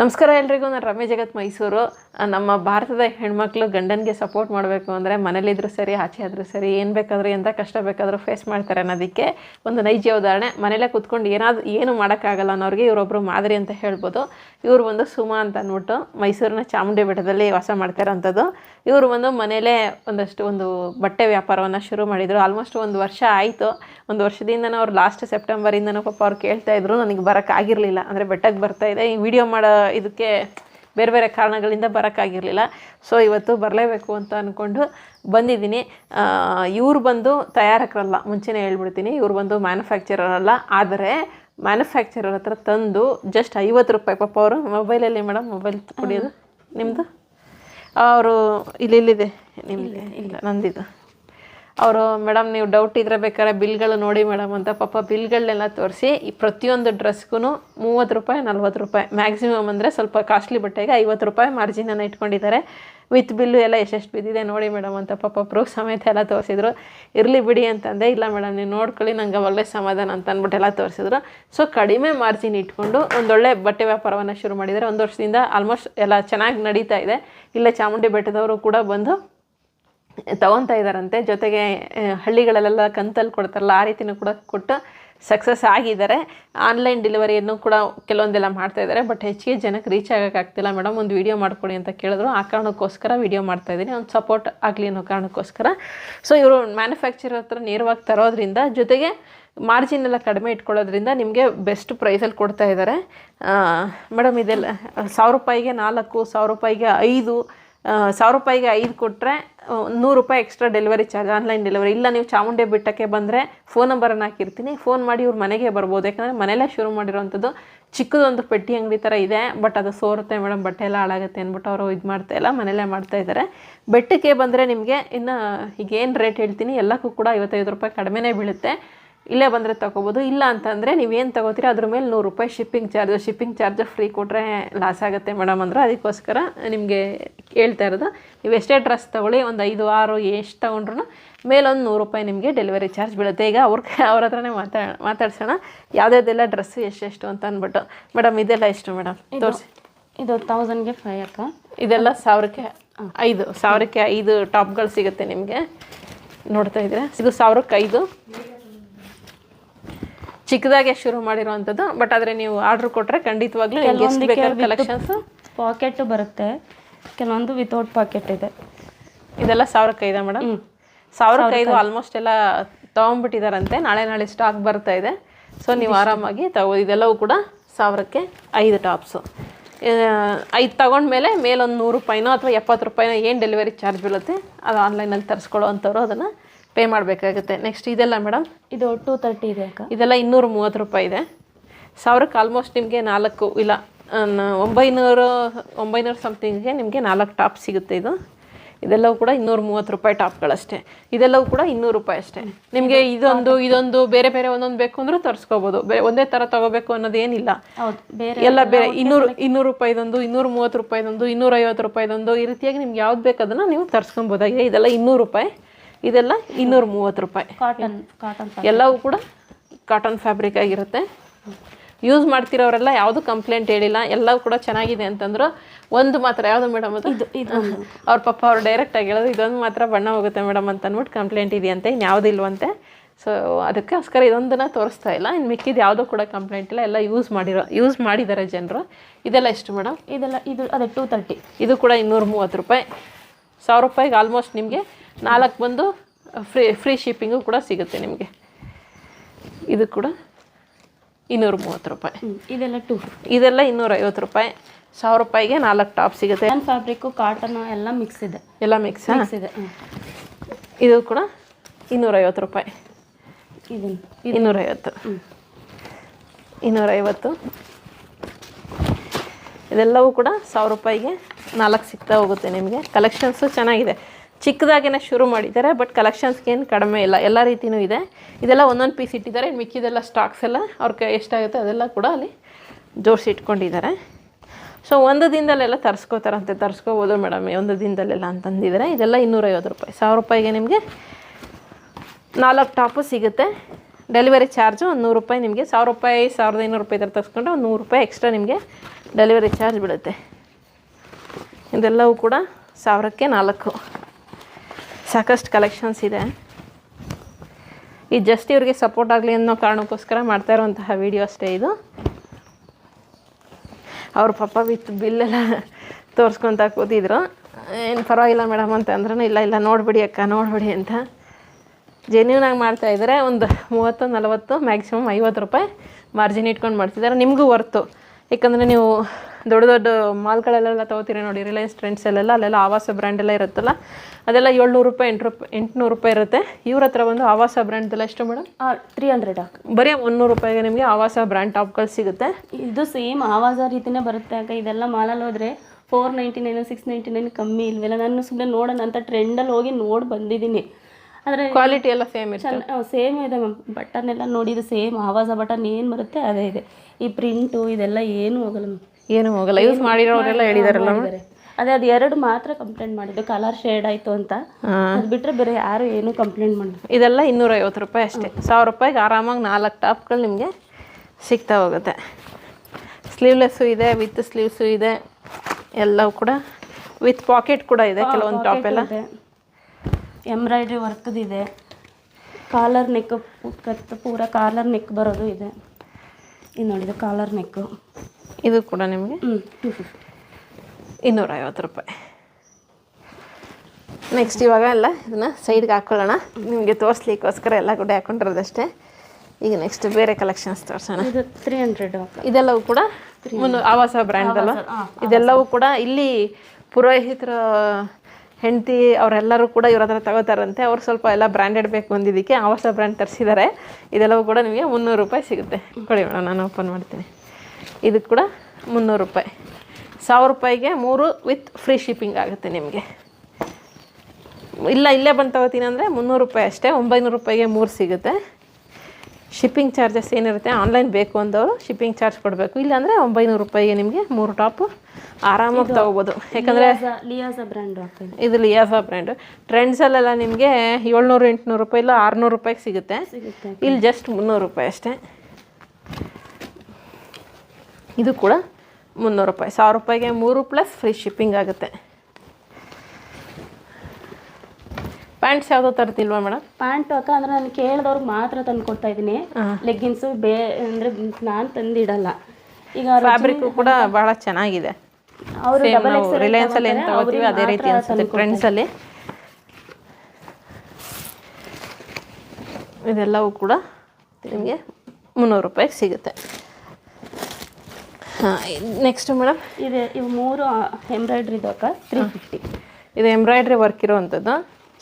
ನಮಸ್ಕಾರ ಎಲ್ರಿಗೂ, ನಾನು ರಮ್ಯ ಜಗತ್ ಮೈಸೂರು. ನಮ್ಮ ಭಾರತದ ಹೆಣ್ಮಕ್ಳು ಗಂಡನಿಗೆ ಸಪೋರ್ಟ್ ಮಾಡಬೇಕು ಅಂದರೆ ಮನೇಲಿದ್ರೂ ಸರಿ, ಆಚೆ ಆದರೂ ಸರಿ, ಏನು ಬೇಕಾದರೂ ಎಂಥ ಕಷ್ಟ ಬೇಕಾದರೂ ಫೇಸ್ ಮಾಡ್ತಾರೆ ಅನ್ನೋದಕ್ಕೆ ಒಂದು ನೈಜ ಉದಾಹರಣೆ. ಮನೇಲೇ ಕೂತ್ಕೊಂಡು ಏನಾದ್ರು ಏನು ಮಾಡೋಕ್ಕಾಗಲ್ಲ ಅನ್ನೋರಿಗೆ ಇವರೊಬ್ಬರು ಮಾದರಿ ಅಂತ ಹೇಳ್ಬೋದು. ಇವರು ಬಂದು ಸುಮಾ ಅಂತ ಅಂದ್ಬಿಟ್ಟು ಮೈಸೂರಿನ ಚಾಮುಂಡಿ ಬೆಟ್ಟದಲ್ಲಿ ವಾಸ ಮಾಡ್ತಾರಂಥದ್ದು. ಇವರು ಬಂದು ಮನೇಲೇ ಒಂದಷ್ಟು ಒಂದು ಬಟ್ಟೆ ವ್ಯಾಪಾರವನ್ನು ಶುರು ಮಾಡಿದರು. ಆಲ್ಮೋಸ್ಟ್ ಒಂದು ವರ್ಷ ಆಯಿತು. ಒಂದು ವರ್ಷದಿಂದನೂ ಅವ್ರು ಲಾಸ್ಟ್ ಸೆಪ್ಟೆಂಬರಿಂದನೂ ಪಾಪ ಅವ್ರು ಕೇಳ್ತಾ ಇದ್ರು ನನಗೆ ಬರೋಕ್ಕಾಗಿರಲಿಲ್ಲ ಅಂದರೆ ಬೆಟ್ಟಕ್ಕೆ ಬರ್ತಾ ಇದೆ. ಈ ವಿಡಿಯೋ ಮಾಡೋ ಇದಕ್ಕೆ ಬೇರೆ ಬೇರೆ ಕಾರಣಗಳಿಂದ ಬರೋಕ್ಕಾಗಿರಲಿಲ್ಲ ಸೊ ಇವತ್ತು ಬರಲೇಬೇಕು ಅಂತ ಅಂದ್ಕೊಂಡು ಬಂದಿದ್ದೀನಿ. ಇವ್ರು ಬಂದು ತಯಾರಕರಲ್ಲ ಮುಂಚೆನೇ ಹೇಳ್ಬಿಡ್ತೀನಿ. ಇವ್ರು ಬಂದು ಮ್ಯಾನುಫ್ಯಾಕ್ಚರರ್ ಅಲ್ಲ. ಆದರೆ ಮ್ಯಾನುಫ್ಯಾಕ್ಚರರ್ ಹತ್ರ ತಂದು ಜಸ್ಟ್ ಐವತ್ತು ರೂಪಾಯಿ ಪಾಪ ಅವರು ಮೊಬೈಲಲ್ಲಿ ಮೇಡಮ್ ಮೊಬೈಲ್ ಕುಡಿಯೋದು. ನಿಮ್ಮದು ಅವರು ಇಲ್ಲಿ ಇಲ್ಲಿದೆ. ನಿಮಗೆ ಇಲ್ಲ. ನಂದಿದು. ಅವರು, ಮೇಡಮ್, ನೀವು ಡೌಟ್ ಇದ್ರೆ ಬೇಕಾದ್ರೆ ಬಿಲ್ಗಳು ನೋಡಿ ಮೇಡಮ್ ಅಂತ ಪಾಪ ಬಿಲ್ಗಳನ್ನೆಲ್ಲ ತೋರಿಸಿ, ಈ ಪ್ರತಿಯೊಂದು ಡ್ರೆಸ್ಗೂ ಮೂವತ್ತು ರೂಪಾಯಿ, ನಲ್ವತ್ತು ರೂಪಾಯಿ ಮ್ಯಾಕ್ಸಿಮಮ್ ಅಂದರೆ ಸ್ವಲ್ಪ ಕಾಸ್ಟ್ಲಿ ಬಟ್ಟೆಗೆ ಐವತ್ತು ರೂಪಾಯಿ ಮಾರ್ಜಿನನ್ನು ಇಟ್ಕೊಂಡಿದ್ದಾರೆ. ವಿತ್ ಬಿಲ್ಲು ಎಲ್ಲ ಎಷ್ಟೆಷ್ಟು ಬಿದ್ದಿದೆ ನೋಡಿ ಮೇಡಮ್ ಅಂತ ಪಾಪ ಪ್ರೂಫ್ ಸಮೇತ ಎಲ್ಲ ತೋರಿಸಿದ್ರು. ಇರಲಿ ಬಿಡಿ ಅಂತಂದೆ, ಇಲ್ಲ ಮೇಡಮ್, ನೀವು ನೋಡ್ಕೊಳ್ಳಿ, ನಂಗೆ ಒಳ್ಳೆ ಸಮಾಧಾನ ಅಂತ ಅಂದ್ಬಿಟ್ಟು ಎಲ್ಲ ತೋರಿಸಿದ್ರು. ಸೊ ಕಡಿಮೆ ಮಾರ್ಜಿನ್ ಇಟ್ಕೊಂಡು ಒಂದೊಳ್ಳೆ ಬಟ್ಟೆ ವ್ಯಾಪಾರವನ್ನು ಶುರು ಮಾಡಿದ್ದಾರೆ. ಒಂದು ವರ್ಷದಿಂದ ಆಲ್ಮೋಸ್ಟ್ ಎಲ್ಲ ಚೆನ್ನಾಗಿ ನಡೀತಾ ಇದೆ. ಇಲ್ಲೇ ಚಾಮುಂಡಿ ಬೆಟ್ಟದವರು ಕೂಡ ಬಂದು ತಗೊತಾ ಇದ್ದಾರಂತೆ ಜೊತೆಗೆ ಹಳ್ಳಿಗಳಲ್ಲೆಲ್ಲ ಕಂತಲ್ಲಿ ಕೊಡ್ತಾರಲ್ಲ, ಆ ರೀತಿನೂ ಕೂಡ ಕೊಟ್ಟು ಸಕ್ಸಸ್ ಆಗಿದ್ದಾರೆ. ಆನ್ಲೈನ್ ಡೆಲಿವರಿಯನ್ನು ಕೂಡ ಕೆಲವೊಂದೆಲ್ಲ ಮಾಡ್ತಾ ಇದ್ದಾರೆ ಬಟ್ ಹೆಚ್ಚಿಗೆ ಜನಕ್ಕೆ ರೀಚ್ ಆಗೋಕ್ಕಾಗ್ತಿಲ್ಲ ಮೇಡಮ್, ಒಂದು ವೀಡಿಯೋ ಮಾಡ್ಕೊಡಿ ಅಂತ ಕೇಳಿದ್ರು. ಆ ಕಾರಣಕ್ಕೋಸ್ಕರ ವೀಡಿಯೋ ಮಾಡ್ತಾ ಇದ್ದೀನಿ ಒಂದು ಸಪೋರ್ಟ್ ಆಗಲಿ ಅನ್ನೋ ಕಾರಣಕ್ಕೋಸ್ಕರ. ಸೊ, ಇವರು ಮ್ಯಾನುಫ್ಯಾಕ್ಚರ್ ಹತ್ರ ನೇರವಾಗಿ ತರೋದ್ರಿಂದ, ಜೊತೆಗೆ ಮಾರ್ಜಿನ್ ಎಲ್ಲ ಕಡಿಮೆ ಇಟ್ಕೊಳ್ಳೋದ್ರಿಂದ ನಿಮಗೆ ಬೆಸ್ಟ್ ಪ್ರೈಸಲ್ಲಿ ಕೊಡ್ತಾ ಇದ್ದಾರೆ ಮೇಡಮ್, ಇದೆಲ್ಲ, ಸಾವಿರ ರೂಪಾಯಿಗೆ ನಾಲ್ಕು, ಸಾವಿರ ರೂಪಾಯಿಗೆ ಐದು ಸಾವಿರ ರೂಪಾಯಿಗೆ ಐದು ಕೊಟ್ಟರೆ ನೂರು ರೂಪಾಯಿ extra delivery charge online delivery ಇಲ್ಲ, ನೀವು ಚಾಮುಂಡಿ ಬೆಟ್ಟಕ್ಕೆ ಬಂದರೆ ಫೋನ್ ನಂಬರನ್ನು ಹಾಕಿರ್ತೀನಿ. ಫೋನ್ ಮಾಡಿ ಇವ್ರ ಮನೆಗೆ ಬರ್ಬೋದು. ಯಾಕಂದರೆ ಮನೆಯಲ್ಲೇ ಶುರು ಮಾಡಿರೋವಂಥದ್ದು ಚಿಕ್ಕದೊಂದು ಪೆಟ್ಟಿ ಅಂಗಡಿ ಥರ ಇದೆ ಬಟ್ ಅದು ಸೋರುತ್ತೆ ಮೇಡಮ್ ಬಟ್ಟೆ ಎಲ್ಲ ಹಾಳಾಗುತ್ತೆ ಅಂದ್ಬಿಟ್ಟು ಅವರು ಇದು ಮಾಡ್ತಾ ಇಲ್ಲ, ಮನೆಯಲ್ಲೇ ಮಾಡ್ತಾ ಇದ್ದಾರೆ ಬೆಟ್ಟಕ್ಕೆ ಬಂದರೆ ನಿಮಗೆ ಇನ್ನು ಈಗ ಏನು ರೇಟ್ ಹೇಳ್ತೀನಿ, ಎಲ್ಲಕ್ಕೂ ಕೂಡ ಐವತ್ತೈದು ರೂಪಾಯಿ ಕಡಿಮೆನೇ ಬೀಳುತ್ತೆ. ಇಲ್ಲೇ ಬಂದರೆ ತೊಗೋಬೋದು. ಇಲ್ಲ ಅಂತಂದರೆ ನೀವೇನು ತೊಗೋತೀರಿ ಅದ್ರ ಮೇಲೆ ನೂರು ರೂಪಾಯಿ shipping charge shipping charge free ಕೊಟ್ಟರೆ ಲಾಸ್ ಆಗುತ್ತೆ ಮೇಡಮ್ ಅಂದ್ರೆ. ಅದಕ್ಕೋಸ್ಕರ ನಿಮಗೆ ಹೇಳ್ತಾ ಇರೋದು ನೀವು ಎಷ್ಟೇ ಡ್ರೆಸ್ ತೊಗೊಳ್ಳಿ ಒಂದು ಐದು ಆರು ಎಷ್ಟು ತೊಗೊಂಡ್ರು ಮೇಲೊಂದು ನೂರು ರೂಪಾಯಿ ನಿಮಗೆ ಡೆಲಿವರಿ ಚಾರ್ಜ್ ಬೀಳುತ್ತೆ. ಈಗ ಅವ್ರ ಅವ್ರ ಹತ್ರನೇ ಮಾತಾ ಮಾತಾಡ್ಸೋಣ. ಯಾವುದ್ಯಾವ್ದೆಲ್ಲ ಡ್ರೆಸ್ಸು ಎಷ್ಟೆಷ್ಟು ಅಂತ ಅಂದ್ಬಿಟ್ಟು. ಮೇಡಮ್ ಇದೆಲ್ಲ ಎಷ್ಟು ಮೇಡಮ್ ತೋರಿಸಿ. ಇದು ತೌಸಂಡ್ಗೆ ಫೈ ಅಕ್ಕ. ಇದೆಲ್ಲ ಸಾವಿರಕ್ಕೆ ಐದು ಸಾವಿರಕ್ಕೆ ಐದು ಟಾಪ್ಗಳು ಸಿಗುತ್ತೆ ನಿಮಗೆ. ನೋಡ್ತಾ ಇದ್ರೆ ಇದು ಸಾವಿರಕ್ಕೆ ಐದು. ಚಿಕ್ಕದಾಗೆ ಶುರು ಮಾಡಿರೋವಂಥದ್ದು ಬಟ್ ಆದರೆ ನೀವು ಆರ್ಡರ್ ಕೊಟ್ಟರೆ ಖಂಡಿತವಾಗ್ಲೂ ಕಲೆಕ್ಷನ್ಸ್ ಪಾಕೆಟ್ ಬರುತ್ತೆ. ಕೆಲವೊಂದು ವಿತೌಟ್ ಪಾಕೆಟ್ ಇದೆ. ಇದೆಲ್ಲ ಸಾವಿರಕ್ಕೆ ಐದ ಮೇಡಮ್ ಸಾವಿರಕ್ಕೆ ಕೈದು ಆಲ್ಮೋಸ್ಟ್ ಎಲ್ಲ ತೊಗೊಂಡ್ಬಿಟ್ಟಿದಾರಂತೆ. ನಾಳೆ ನಾಳೆ ಸ್ಟಾಕ್ ಬರ್ತಾ ಇದೆ. ಸೊ ನೀವು ಆರಾಮಾಗಿ ತಗೋ ಇದೆಲ್ಲವೂ ಕೂಡ ಸಾವಿರಕ್ಕೆ ಐದು ಟಾಪ್ಸು ಐದು ತಗೊಂಡ್ಮೇಲೆ ಮೇಲೊಂದು ನೂರು ರೂಪಾಯಿನೋ ಅಥವಾ ಎಪ್ಪತ್ತು ರೂಪಾಯಿನೋ ಏನು ಡೆಲಿವರಿ ಚಾರ್ಜ್ ಬೀಳುತ್ತೆ ಅದು ಆನ್ಲೈನಲ್ಲಿ ತರಿಸ್ಕೊಳ್ಳೋ ಅಂಥವ್ರು ಅದನ್ನು ಪೇ ಮಾಡಬೇಕಾಗುತ್ತೆ. ನೆಕ್ಸ್ಟ್ ಇದೆಲ್ಲ ಮೇಡಮ್ ಇದು ಟೂ ತರ್ಟಿ ಇದೆ ಅಕ್ಕ. ಇದೆಲ್ಲ ಇನ್ನೂರು ಮೂವತ್ತು ರೂಪಾಯಿ ಇದೆ. ಸಾವಿರಕ್ಕೆ ಆಲ್ಮೋಸ್ಟ್ ನಿಮಗೆ ನಾಲ್ಕು ಇಲ್ಲ ಒಂಬೈನೂರು ಒಂಬೈನೂರು ಸಮಥಿಂಗ್ಗೆ ನಿಮಗೆ ನಾಲ್ಕು ಟಾಪ್ ಸಿಗುತ್ತೆ ಇದು. ಇದೆಲ್ಲವೂ ಕೂಡ ಇನ್ನೂರ ಮೂವತ್ತು ರೂಪಾಯಿ ಟಾಪ್ಗಳಷ್ಟೇ ಇದೆಲ್ಲವೂ ಕೂಡ ಇನ್ನೂರು ರೂಪಾಯಿ ಅಷ್ಟೇ. ನಿಮಗೆ ಇದೊಂದು ಇದೊಂದು ಬೇರೆ ಬೇರೆ ಒಂದೊಂದು ಬೇಕು ಅಂದರೂ ತರಿಸ್ಕೋಬೋದು. ಒಂದೇ ಥರ ತಗೋಬೇಕು ಅನ್ನೋದೇನಿಲ್ಲ ಎಲ್ಲ ಬೇರೆ ಇನ್ನೂರು ಇನ್ನೂರು ರೂಪಾಯಿದೊಂದು ಇನ್ನೂರ ಮೂವತ್ತು ರೂಪಾಯಿದೊಂದು ಇನ್ನೂರೈವತ್ತು ರೂಪಾಯಿದೊಂದು ಈ ರೀತಿಯಾಗಿ ನಿಮ್ಗೆ ಯಾವ್ದು ಬೇಕು ಅದನ್ನು ನೀವು ತರಿಸ್ಕೊಬೋದಾಗಿದೆ. ಇದೆಲ್ಲ ಇನ್ನೂರು ರೂಪಾಯಿ. ಇದೆಲ್ಲ ಇನ್ನೂರ ಮೂವತ್ತು ರೂಪಾಯಿ. ಕಾಟನ್ ಕಾಟನ್ ಎಲ್ಲವೂ ಕೂಡ ಕಾಟನ್ ಫ್ಯಾಬ್ರಿಕ್ ಆಗಿರುತ್ತೆ. ಯೂಸ್ ಮಾಡ್ತಿರೋರೆಲ್ಲ ಯಾವುದು ಕಂಪ್ಲೇಂಟ್ ಹೇಳಿಲ್ಲ ಎಲ್ಲವೂ ಕೂಡ ಚೆನ್ನಾಗಿದೆ ಅಂತಂದ್ರು ಒಂದು ಮಾತ್ರ ಯಾವುದು ಮೇಡಮ್ ಅದು? ಇದು. ಅವ್ರ ಪಪ್ಪ ಅವ್ರು ಡೈರೆಕ್ಟಾಗಿ ಹೇಳೋದು ಇದೊಂದು ಮಾತ್ರ ಬಣ್ಣ ಹೋಗುತ್ತೆ ಮೇಡಮ್ ಅಂತ ಅಂದ್ಬಿಟ್ಟು ಕಂಪ್ಲೇಂಟ್ ಇದೆಯಂತೆ ಇನ್ನು ಯಾವುದೂ ಇಲ್ವಂತೆ. ಸೊ ಅದಕ್ಕೋಸ್ಕರ ಇದೊಂದನ್ನ ತೋರಿಸ್ತಾ ಇಲ್ಲ ಇನ್ನು ಮಿಕ್ಕಿದ್ದು ಯಾವುದೂ ಕೂಡ ಕಂಪ್ಲೇಂಟ್ ಇಲ್ಲ ಎಲ್ಲ ಯೂಸ್ ಮಾಡಿರೋ ಯೂಸ್ ಮಾಡಿದ್ದಾರೆ ಜನರು. ಇದೆಲ್ಲ ಎಷ್ಟು ಮೇಡಮ್ ಇದೆಲ್ಲ ಇದು ಅದೇ ಟೂ ತರ್ಟಿ ಇದು ಕೂಡ ಇನ್ನೂರ ಮೂವತ್ತು ರೂಪಾಯಿ. ಸಾವಿರ ರೂಪಾಯಿಗೆ ಆಲ್ಮೋಸ್ಟ್ ನಿಮಗೆ ನಾಲ್ಕು ಬಂದು ಫ್ರೀ ಫ್ರೀ ಶಿಪ್ಪಿಂಗು ಕೂಡ ಸಿಗುತ್ತೆ ನಿಮಗೆ. ಇದು ಕೂಡ ಇನ್ನೂರ ಮೂವತ್ತು ರೂಪಾಯಿ. ಇದೆಲ್ಲ ಟೂ ಇದೆಲ್ಲ ಇನ್ನೂರೈವತ್ತು ರೂಪಾಯಿ. ಸಾವಿರ ರೂಪಾಯಿಗೆ ನಾಲ್ಕು ಟಾಪ್ ಸಿಗುತ್ತೆ. ಫ್ಯಾಬ್ರಿಕ್ಕು ಕಾಟನ್ ಎಲ್ಲ ಮಿಕ್ಸ್ ಇದೆ. ಎಲ್ಲ ಮಿಕ್ಸ್ ಮಿಕ್ಸ್ ಇದೆ ಇದು ಕೂಡ ಇನ್ನೂರೈವತ್ತು ರೂಪಾಯಿ. ಇದು ಇನ್ನೂರೈವತ್ತು ಇನ್ನೂರೈವತ್ತು ಇದೆಲ್ಲವೂ ಕೂಡ ಸಾವಿರ ರೂಪಾಯಿಗೆ ನಾಲ್ಕು ಸಿಗ್ತಾ ಹೋಗುತ್ತೆ ನಿಮಗೆ. ಕಲೆಕ್ಷನ್ಸು ಚೆನ್ನಾಗಿದೆ. ಚಿಕ್ಕದಾಗೇನೆ ಶುರು ಮಾಡಿದ್ದಾರೆ ಬಟ್ ಕಲೆಕ್ಷನ್ಸ್ಗೆ ಏನು ಕಡಿಮೆ ಇಲ್ಲ. ಎಲ್ಲ ರೀತಿಯೂ ಇದೆ. ಇದೆಲ್ಲ ಒಂದೊಂದು ಪೀಸ್ ಇಟ್ಟಿದ್ದಾರೆ. ಮಿಕ್ಕಿದೆಲ್ಲ ಸ್ಟಾಕ್ಸ್ ಎಲ್ಲ ಅವ್ರ ಕೈ ಎಷ್ಟಾಗುತ್ತೆ ಅದೆಲ್ಲ ಕೂಡ ಅಲ್ಲಿ ಜೋಡಿಸಿ ಇಟ್ಕೊಂಡಿದ್ದಾರೆ. ಸೊ ಒಂದು ದಿನದಲ್ಲೆಲ್ಲ ತರಿಸ್ಕೋತಾರಂತೆ. ತರಿಸ್ಕೋಬೋದು ಮೇಡಮ್ ಒಂದು ದಿನದಲ್ಲೆಲ್ಲ ಅಂತಂದಿದ್ದಾರೆ. ಇದೆಲ್ಲ ಇನ್ನೂರೈವತ್ತು ರೂಪಾಯಿ. ಸಾವಿರ ರೂಪಾಯಿಗೆ ನಿಮಗೆ ನಾಲ್ಕು ಟಾಪು ಸಿಗುತ್ತೆ. ಡೆಲಿವರಿ ಚಾರ್ಜು ಒಂದು ನೂರು ರೂಪಾಯಿ ನಿಮಗೆ. ಸಾವಿರ ರೂಪಾಯಿ, ಸಾವಿರದ ಐನೂರು ರೂಪಾಯಿ ಥರ ತರಿಸ್ಕೊಂಡ್ರೆ ಒಂದು ನೂರು ರೂಪಾಯಿ ಎಕ್ಸ್ಟ್ರಾ ನಿಮಗೆ ಡೆಲಿವರಿ ಚಾರ್ಜ್ ಬೀಳುತ್ತೆ ಇದೆಲ್ಲವೂ ಕೂಡ ಸಾವಿರಕ್ಕೆ ನಾಲ್ಕು. ಸಾಕಷ್ಟು ಕಲೆಕ್ಷನ್ಸ್ ಇದೆ. ಈ ಜಸ್ಟ್ ಇವ್ರಿಗೆ ಸಪೋರ್ಟ್ ಆಗಲಿ ಅನ್ನೋ ಕಾರಣಕ್ಕೋಸ್ಕರ ಮಾಡ್ತಾ ಇರುವಂತಹ ವಿಡಿಯೋ ಅಷ್ಟೇ ಇದು. ಅವ್ರ ಪಾಪ ವಿತ್ ಬಿಲ್ಲೆಲ್ಲ ತೋರಿಸ್ಕೊತ ಕೂತಿದ್ರು. ಏನು ಪರವಾಗಿಲ್ಲ ಮೇಡಮ್ ಅಂತ ಅಂದ್ರೂ ಇಲ್ಲ ಇಲ್ಲ, ನೋಡಿಬಿಡಿ ಅಕ್ಕ, ನೋಡಿಬಿಡಿ ಅಂತ. ಜೆನ್ಯೂನಾಗಿ ಮಾಡ್ತಾ ಇದ್ದಾರೆ ಒಂದು ಮೂವತ್ತು, ನಲವತ್ತು ಮ್ಯಾಕ್ಸಿಮಮ್ ಐವತ್ತು ರೂಪಾಯಿ ಮಾರ್ಜಿನ್ ಇಟ್ಕೊಂಡು ಮಾಡ್ತಿದ್ದಾರೆ. ನಿಮಗೂ ವರ್ತು ಯಾಕಂದರೆ ನೀವು ದೊಡ್ಡ ದೊಡ್ಡ ಮಾಲ್ಗಳಲ್ಲೆಲ್ಲ ತೊಗೋತೀರಿ ನೋಡಿ ರಿಲಯನ್ಸ್ ಟ್ರೆಂಡ್ಸಲ್ಲೆಲ್ಲ ಅಲ್ಲೆಲ್ಲ ಆವಾಸ ಬ್ರ್ಯಾಂಡ್ ಎಲ್ಲ ಇರುತ್ತಲ್ಲ ಅದೆಲ್ಲ ಏಳ್ನೂರು ರೂಪಾಯಿ ಎಂಟು ರೂಪಾಯಿ ಎಂಟುನೂರು ರೂಪಾಯಿ ಇರುತ್ತೆ. ಇವ್ರ ಹತ್ರ ಬಂದು ಆವಾಸ ಬ್ರ್ಯಾಂಡ್ದೆಲ್ಲ ಎಷ್ಟು ಮೇಡಮ್ ತ್ರೀ ಹಂಡ್ರೆಡ್ ಹಾಕ್ ಬರೀ ಮುನ್ನೂರು ರೂಪಾಯಿಗೆ ನಿಮಗೆ ಆವಾಸ ಬ್ರ್ಯಾಂಡ್ ಟಾಪ್ಗಳು ಸಿಗುತ್ತೆ. ಇದು ಸೇಮ್ ಆವಾಸ ರೀತಿನೇ ಬರುತ್ತೆ ಅಕ್ಕ ಇದೆಲ್ಲ ಮಾಲಲ್ಲಿ ಹೋದ್ರೆ four ninety nine six ninety nine ಕಮ್ಮಿ ಇಲ್ವಲ್ಲ ನಾನು ಸುಮ್ಮನೆ ನೋಡೋಣ ಅಂತ ಟ್ರೆಂಡಲ್ಲಿ ಹೋಗಿ ನೋಡಿ ಬಂದಿದ್ದೀನಿ. ಆದರೆ ಕ್ವಾಲಿಟಿ ಎಲ್ಲ ಸೇಮ್ ಇರುತ್ತೆ. ಸೇಮ್ ಇದೆ ಮ್ಯಾಮ್ ಬಟನ್ ಎಲ್ಲ ನೋಡಿದ್ದು ಸೇಮ್ ಆವಾಸ ಬಟನ್ ಏನು ಬರುತ್ತೆ ಅದೇ ಇದೆ. ಈ ಪ್ರಿಂಟು ಇದೆಲ್ಲ ಏನೂ ಹೋಗಲ್ಲ ಮ್ಯಾಮ್ ಏನು ಹೋಗಲ್ಲ. ಯೂಸ್ ಮಾಡಿರೋರೆಲ್ಲ ಹೇಳಿದಾರಲ್ಲ. ಅದೇ ಅದು ಎರಡು ಮಾತ್ರ ಕಂಪ್ಲೇಂಟ್ ಮಾಡಿದ್ದು. ಕಲರ್ ಶೇಡ್ ಆಯಿತು ಅಂತ. ಅದು ಬಿಟ್ಟರೆ ಬೇರೆ ಯಾರು ಏನು ಕಂಪ್ಲೇಂಟ್ ಮಾಡಿಲ್ಲ. ಇದೆಲ್ಲ ಇನ್ನೂರೈವತ್ತು ರೂಪಾಯಿ ಅಷ್ಟೇ. ಸಾವಿರ ರೂಪಾಯಿಗೆ ಆರಾಮಾಗಿ ನಾಲ್ಕು ಟಾಪ್ಗಳು ನಿಮಗೆ ಸಿಗ್ತಾ ಹೋಗುತ್ತೆ. ಸ್ಲೀವ್ಲೆಸ್ಸು ಇದೆ ವಿತ್ ಸ್ಲೀವ್ಸು ಇದೆ ಎಲ್ಲವೂ ಕೂಡ ವಿತ್ ಪಾಕೆಟ್ ಕೂಡ ಇದೆ ಕೆಲವೊಂದು ಟಾಪ್ ಎಲ್ಲ ಇದೆ. ಎಂಬ್ರಾಯ್ಡ್ರಿ ವರ್ಕ್ದಿದೆ ಕಾಲರ್ ನೆಕ್ ಕತ್ತು ಪೂರ ಕಾಲರ್ ನೆಕ್ ಬರೋದು ಇದೆ. ಇದು ನೋಡಿದೆ ಕಾಲರ್ ನೆಕ್ಕು ಇದು ಕೂಡ ನಿಮಗೆ? ಟೂ ಫಿಫ್ಟಿ ಇನ್ನೂರೈವತ್ತು ರೂಪಾಯಿ. ನೆಕ್ಸ್ಟ್ ಇವಾಗ ಎಲ್ಲ ಇದನ್ನು ಸೈಡ್ಗೆ ಹಾಕ್ಕೊಳ್ಳೋಣ ನಿಮಗೆ ತೋರಿಸ್ಲಿಕ್ಕೋಸ್ಕರ ಎಲ್ಲ ಕೂಡ ಹಾಕೊಂಡಿರೋದಷ್ಟೇ. ಈಗ ನೆಕ್ಸ್ಟ್ ಬೇರೆ ಕಲೆಕ್ಷನ್ಸ್ ತೋರಿಸೋಣ. ಇದು ತ್ರೀ ಹಂಡ್ರೆಡ್ ಇದೆಲ್ಲವೂ ಕೂಡ ಮುನ್ನೂರು ಆವಾಸ ಬ್ರ್ಯಾಂಡ್ ಅಲ್ಲ ಇದೆಲ್ಲವೂ ಕೂಡ ಇಲ್ಲಿ ಪುರೋಹಿತರ ಹೆಂಡತಿ ಅವರೆಲ್ಲರೂ ಕೂಡ ಇವ್ರ ಹತ್ರ ತಗೋತಾರಂತೆ. ಅವ್ರು ಸ್ವಲ್ಪ ಎಲ್ಲ ಬ್ರ್ಯಾಂಡೆಡ್ ಬೇಕು ಅಂದಿದ್ದಕ್ಕೆ ಆವಾಸ ಬ್ರ್ಯಾಂಡ್ ತರಿಸಿದ್ದಾರೆ ಇದೆಲ್ಲವೂ ಕೂಡ ನಿಮಗೆ ಮುನ್ನೂರು ರೂಪಾಯಿ ಸಿಗುತ್ತೆ. ಕೊಡಿ ಮೇಡಮ್ ನಾನು ಓಪನ್ ಮಾಡ್ತೀನಿ. ಇದು ಕೂಡ ಮುನ್ನೂರು ರೂಪಾಯಿ. ಸಾವಿರ ರೂಪಾಯಿಗೆ ಮೂರು ವಿತ್ ಫ್ರೀ ಶಿಪ್ಪಿಂಗ್ ಆಗುತ್ತೆ ನಿಮಗೆ. ಇಲ್ಲ ಇಲ್ಲೇ ಬಂದು ತಗೋತೀನಿ ಅಂದರೆ ಮುನ್ನೂರು ರೂಪಾಯಿ ಅಷ್ಟೇ ಒಂಬೈನೂರು ರೂಪಾಯಿಗೆ ಮೂರು ಸಿಗುತ್ತೆ. ಶಿಪ್ಪಿಂಗ್ ಚಾರ್ಜಸ್ ಏನಿರುತ್ತೆ ಆನ್ಲೈನ್ ಬೇಕು ಅಂದವರು ಶಿಪ್ಪಿಂಗ್ ಚಾರ್ಜ್ ಕೊಡಬೇಕು. ಇಲ್ಲಾಂದರೆ ಒಂಬೈನೂರು ರೂಪಾಯಿಗೆ ನಿಮಗೆ ಮೂರು ಟಾಪು ಆರಾಮಾಗಿ ತೊಗೋಬೋದು. ಯಾಕಂದರೆ ಲಿಯಾಸ ಬ್ರ್ಯಾಂಡ್ ಇದು. ಲಿಯಾಸಾ ಬ್ರ್ಯಾಂಡು ಟ್ರೆಂಡ್ಸಲ್ಲೆಲ್ಲ ನಿಮಗೆ ಏಳ್ನೂರು ಎಂಟುನೂರು ರೂಪಾಯಿ ಇಲ್ಲ ಆರುನೂರು ರೂಪಾಯಿಗೆ ಸಿಗುತ್ತೆ. ಇಲ್ಲಿ ಜಸ್ಟ್ ಮುನ್ನೂರು ರೂಪಾಯಿ ಅಷ್ಟೇ. ಇದು ಕೂಡ ಮುನ್ನೂರು ರೂಪಾಯಿ. ಸಾವಿರ ರೂಪಾಯಿಗೆ ಮೂರು ಪ್ಲಸ್ ಫ್ರೀ ಶಿಪ್ಪಿಂಗ್ ಆಗುತ್ತೆ. ಪ್ಯಾಂಟ್ಸ್ ಯಾವುದೋ ತರ್ತಿಲ್ವಾ ಮೇಡಮ್? ಪ್ಯಾಂಟ್ ಅಕ್ಕ ಅಂದ್ರೆ ನಾನು ಕೇಳಿದವ್ರಿಗೆ ಮಾತ್ರ ತಂದು ಕೊಡ್ತಾ ಇದ್ದೀನಿ. ಲೆಗ್ಗಿನ್ಸ್ ಬೇ ಅಂದರೆ ನಾನು ತಂದಿಡಲ್ಲ. ಈಗ ಫ್ಯಾಬ್ರಿಕ್ ಕೂಡ ಬಹಳ ಚೆನ್ನಾಗಿದೆ. ಅವರು ಅಲ್ಲಿ ಏನು ತಗೋತೀವಿ ಅದೇ ರೀತಿ ಅನ್ಸುತ್ತೆ ಫ್ರೆಂಡ್ಸ್ ಅಲ್ಲಿ. ಇದೆಲ್ಲವೂ ಕೂಡ ನಿಮಗೆ ಮುನ್ನೂರು ರೂಪಾಯಿಗೆ ಸಿಗುತ್ತೆ. ಹಾಂ ನೆಕ್ಸ್ಟ್ ಮೇಡಮ್ ಇದೆ ಇವು ಮೂರು ಎಂಬ್ರಾಯ್ಡ್ರಿದು ಅಕ್ಕ ತ್ರೀ ಫಿಫ್ಟಿ ಇದು ಎಂಬ್ರಾಯ್ಡ್ರಿ ವರ್ಕ್ ಇರೋವಂಥದ್ದು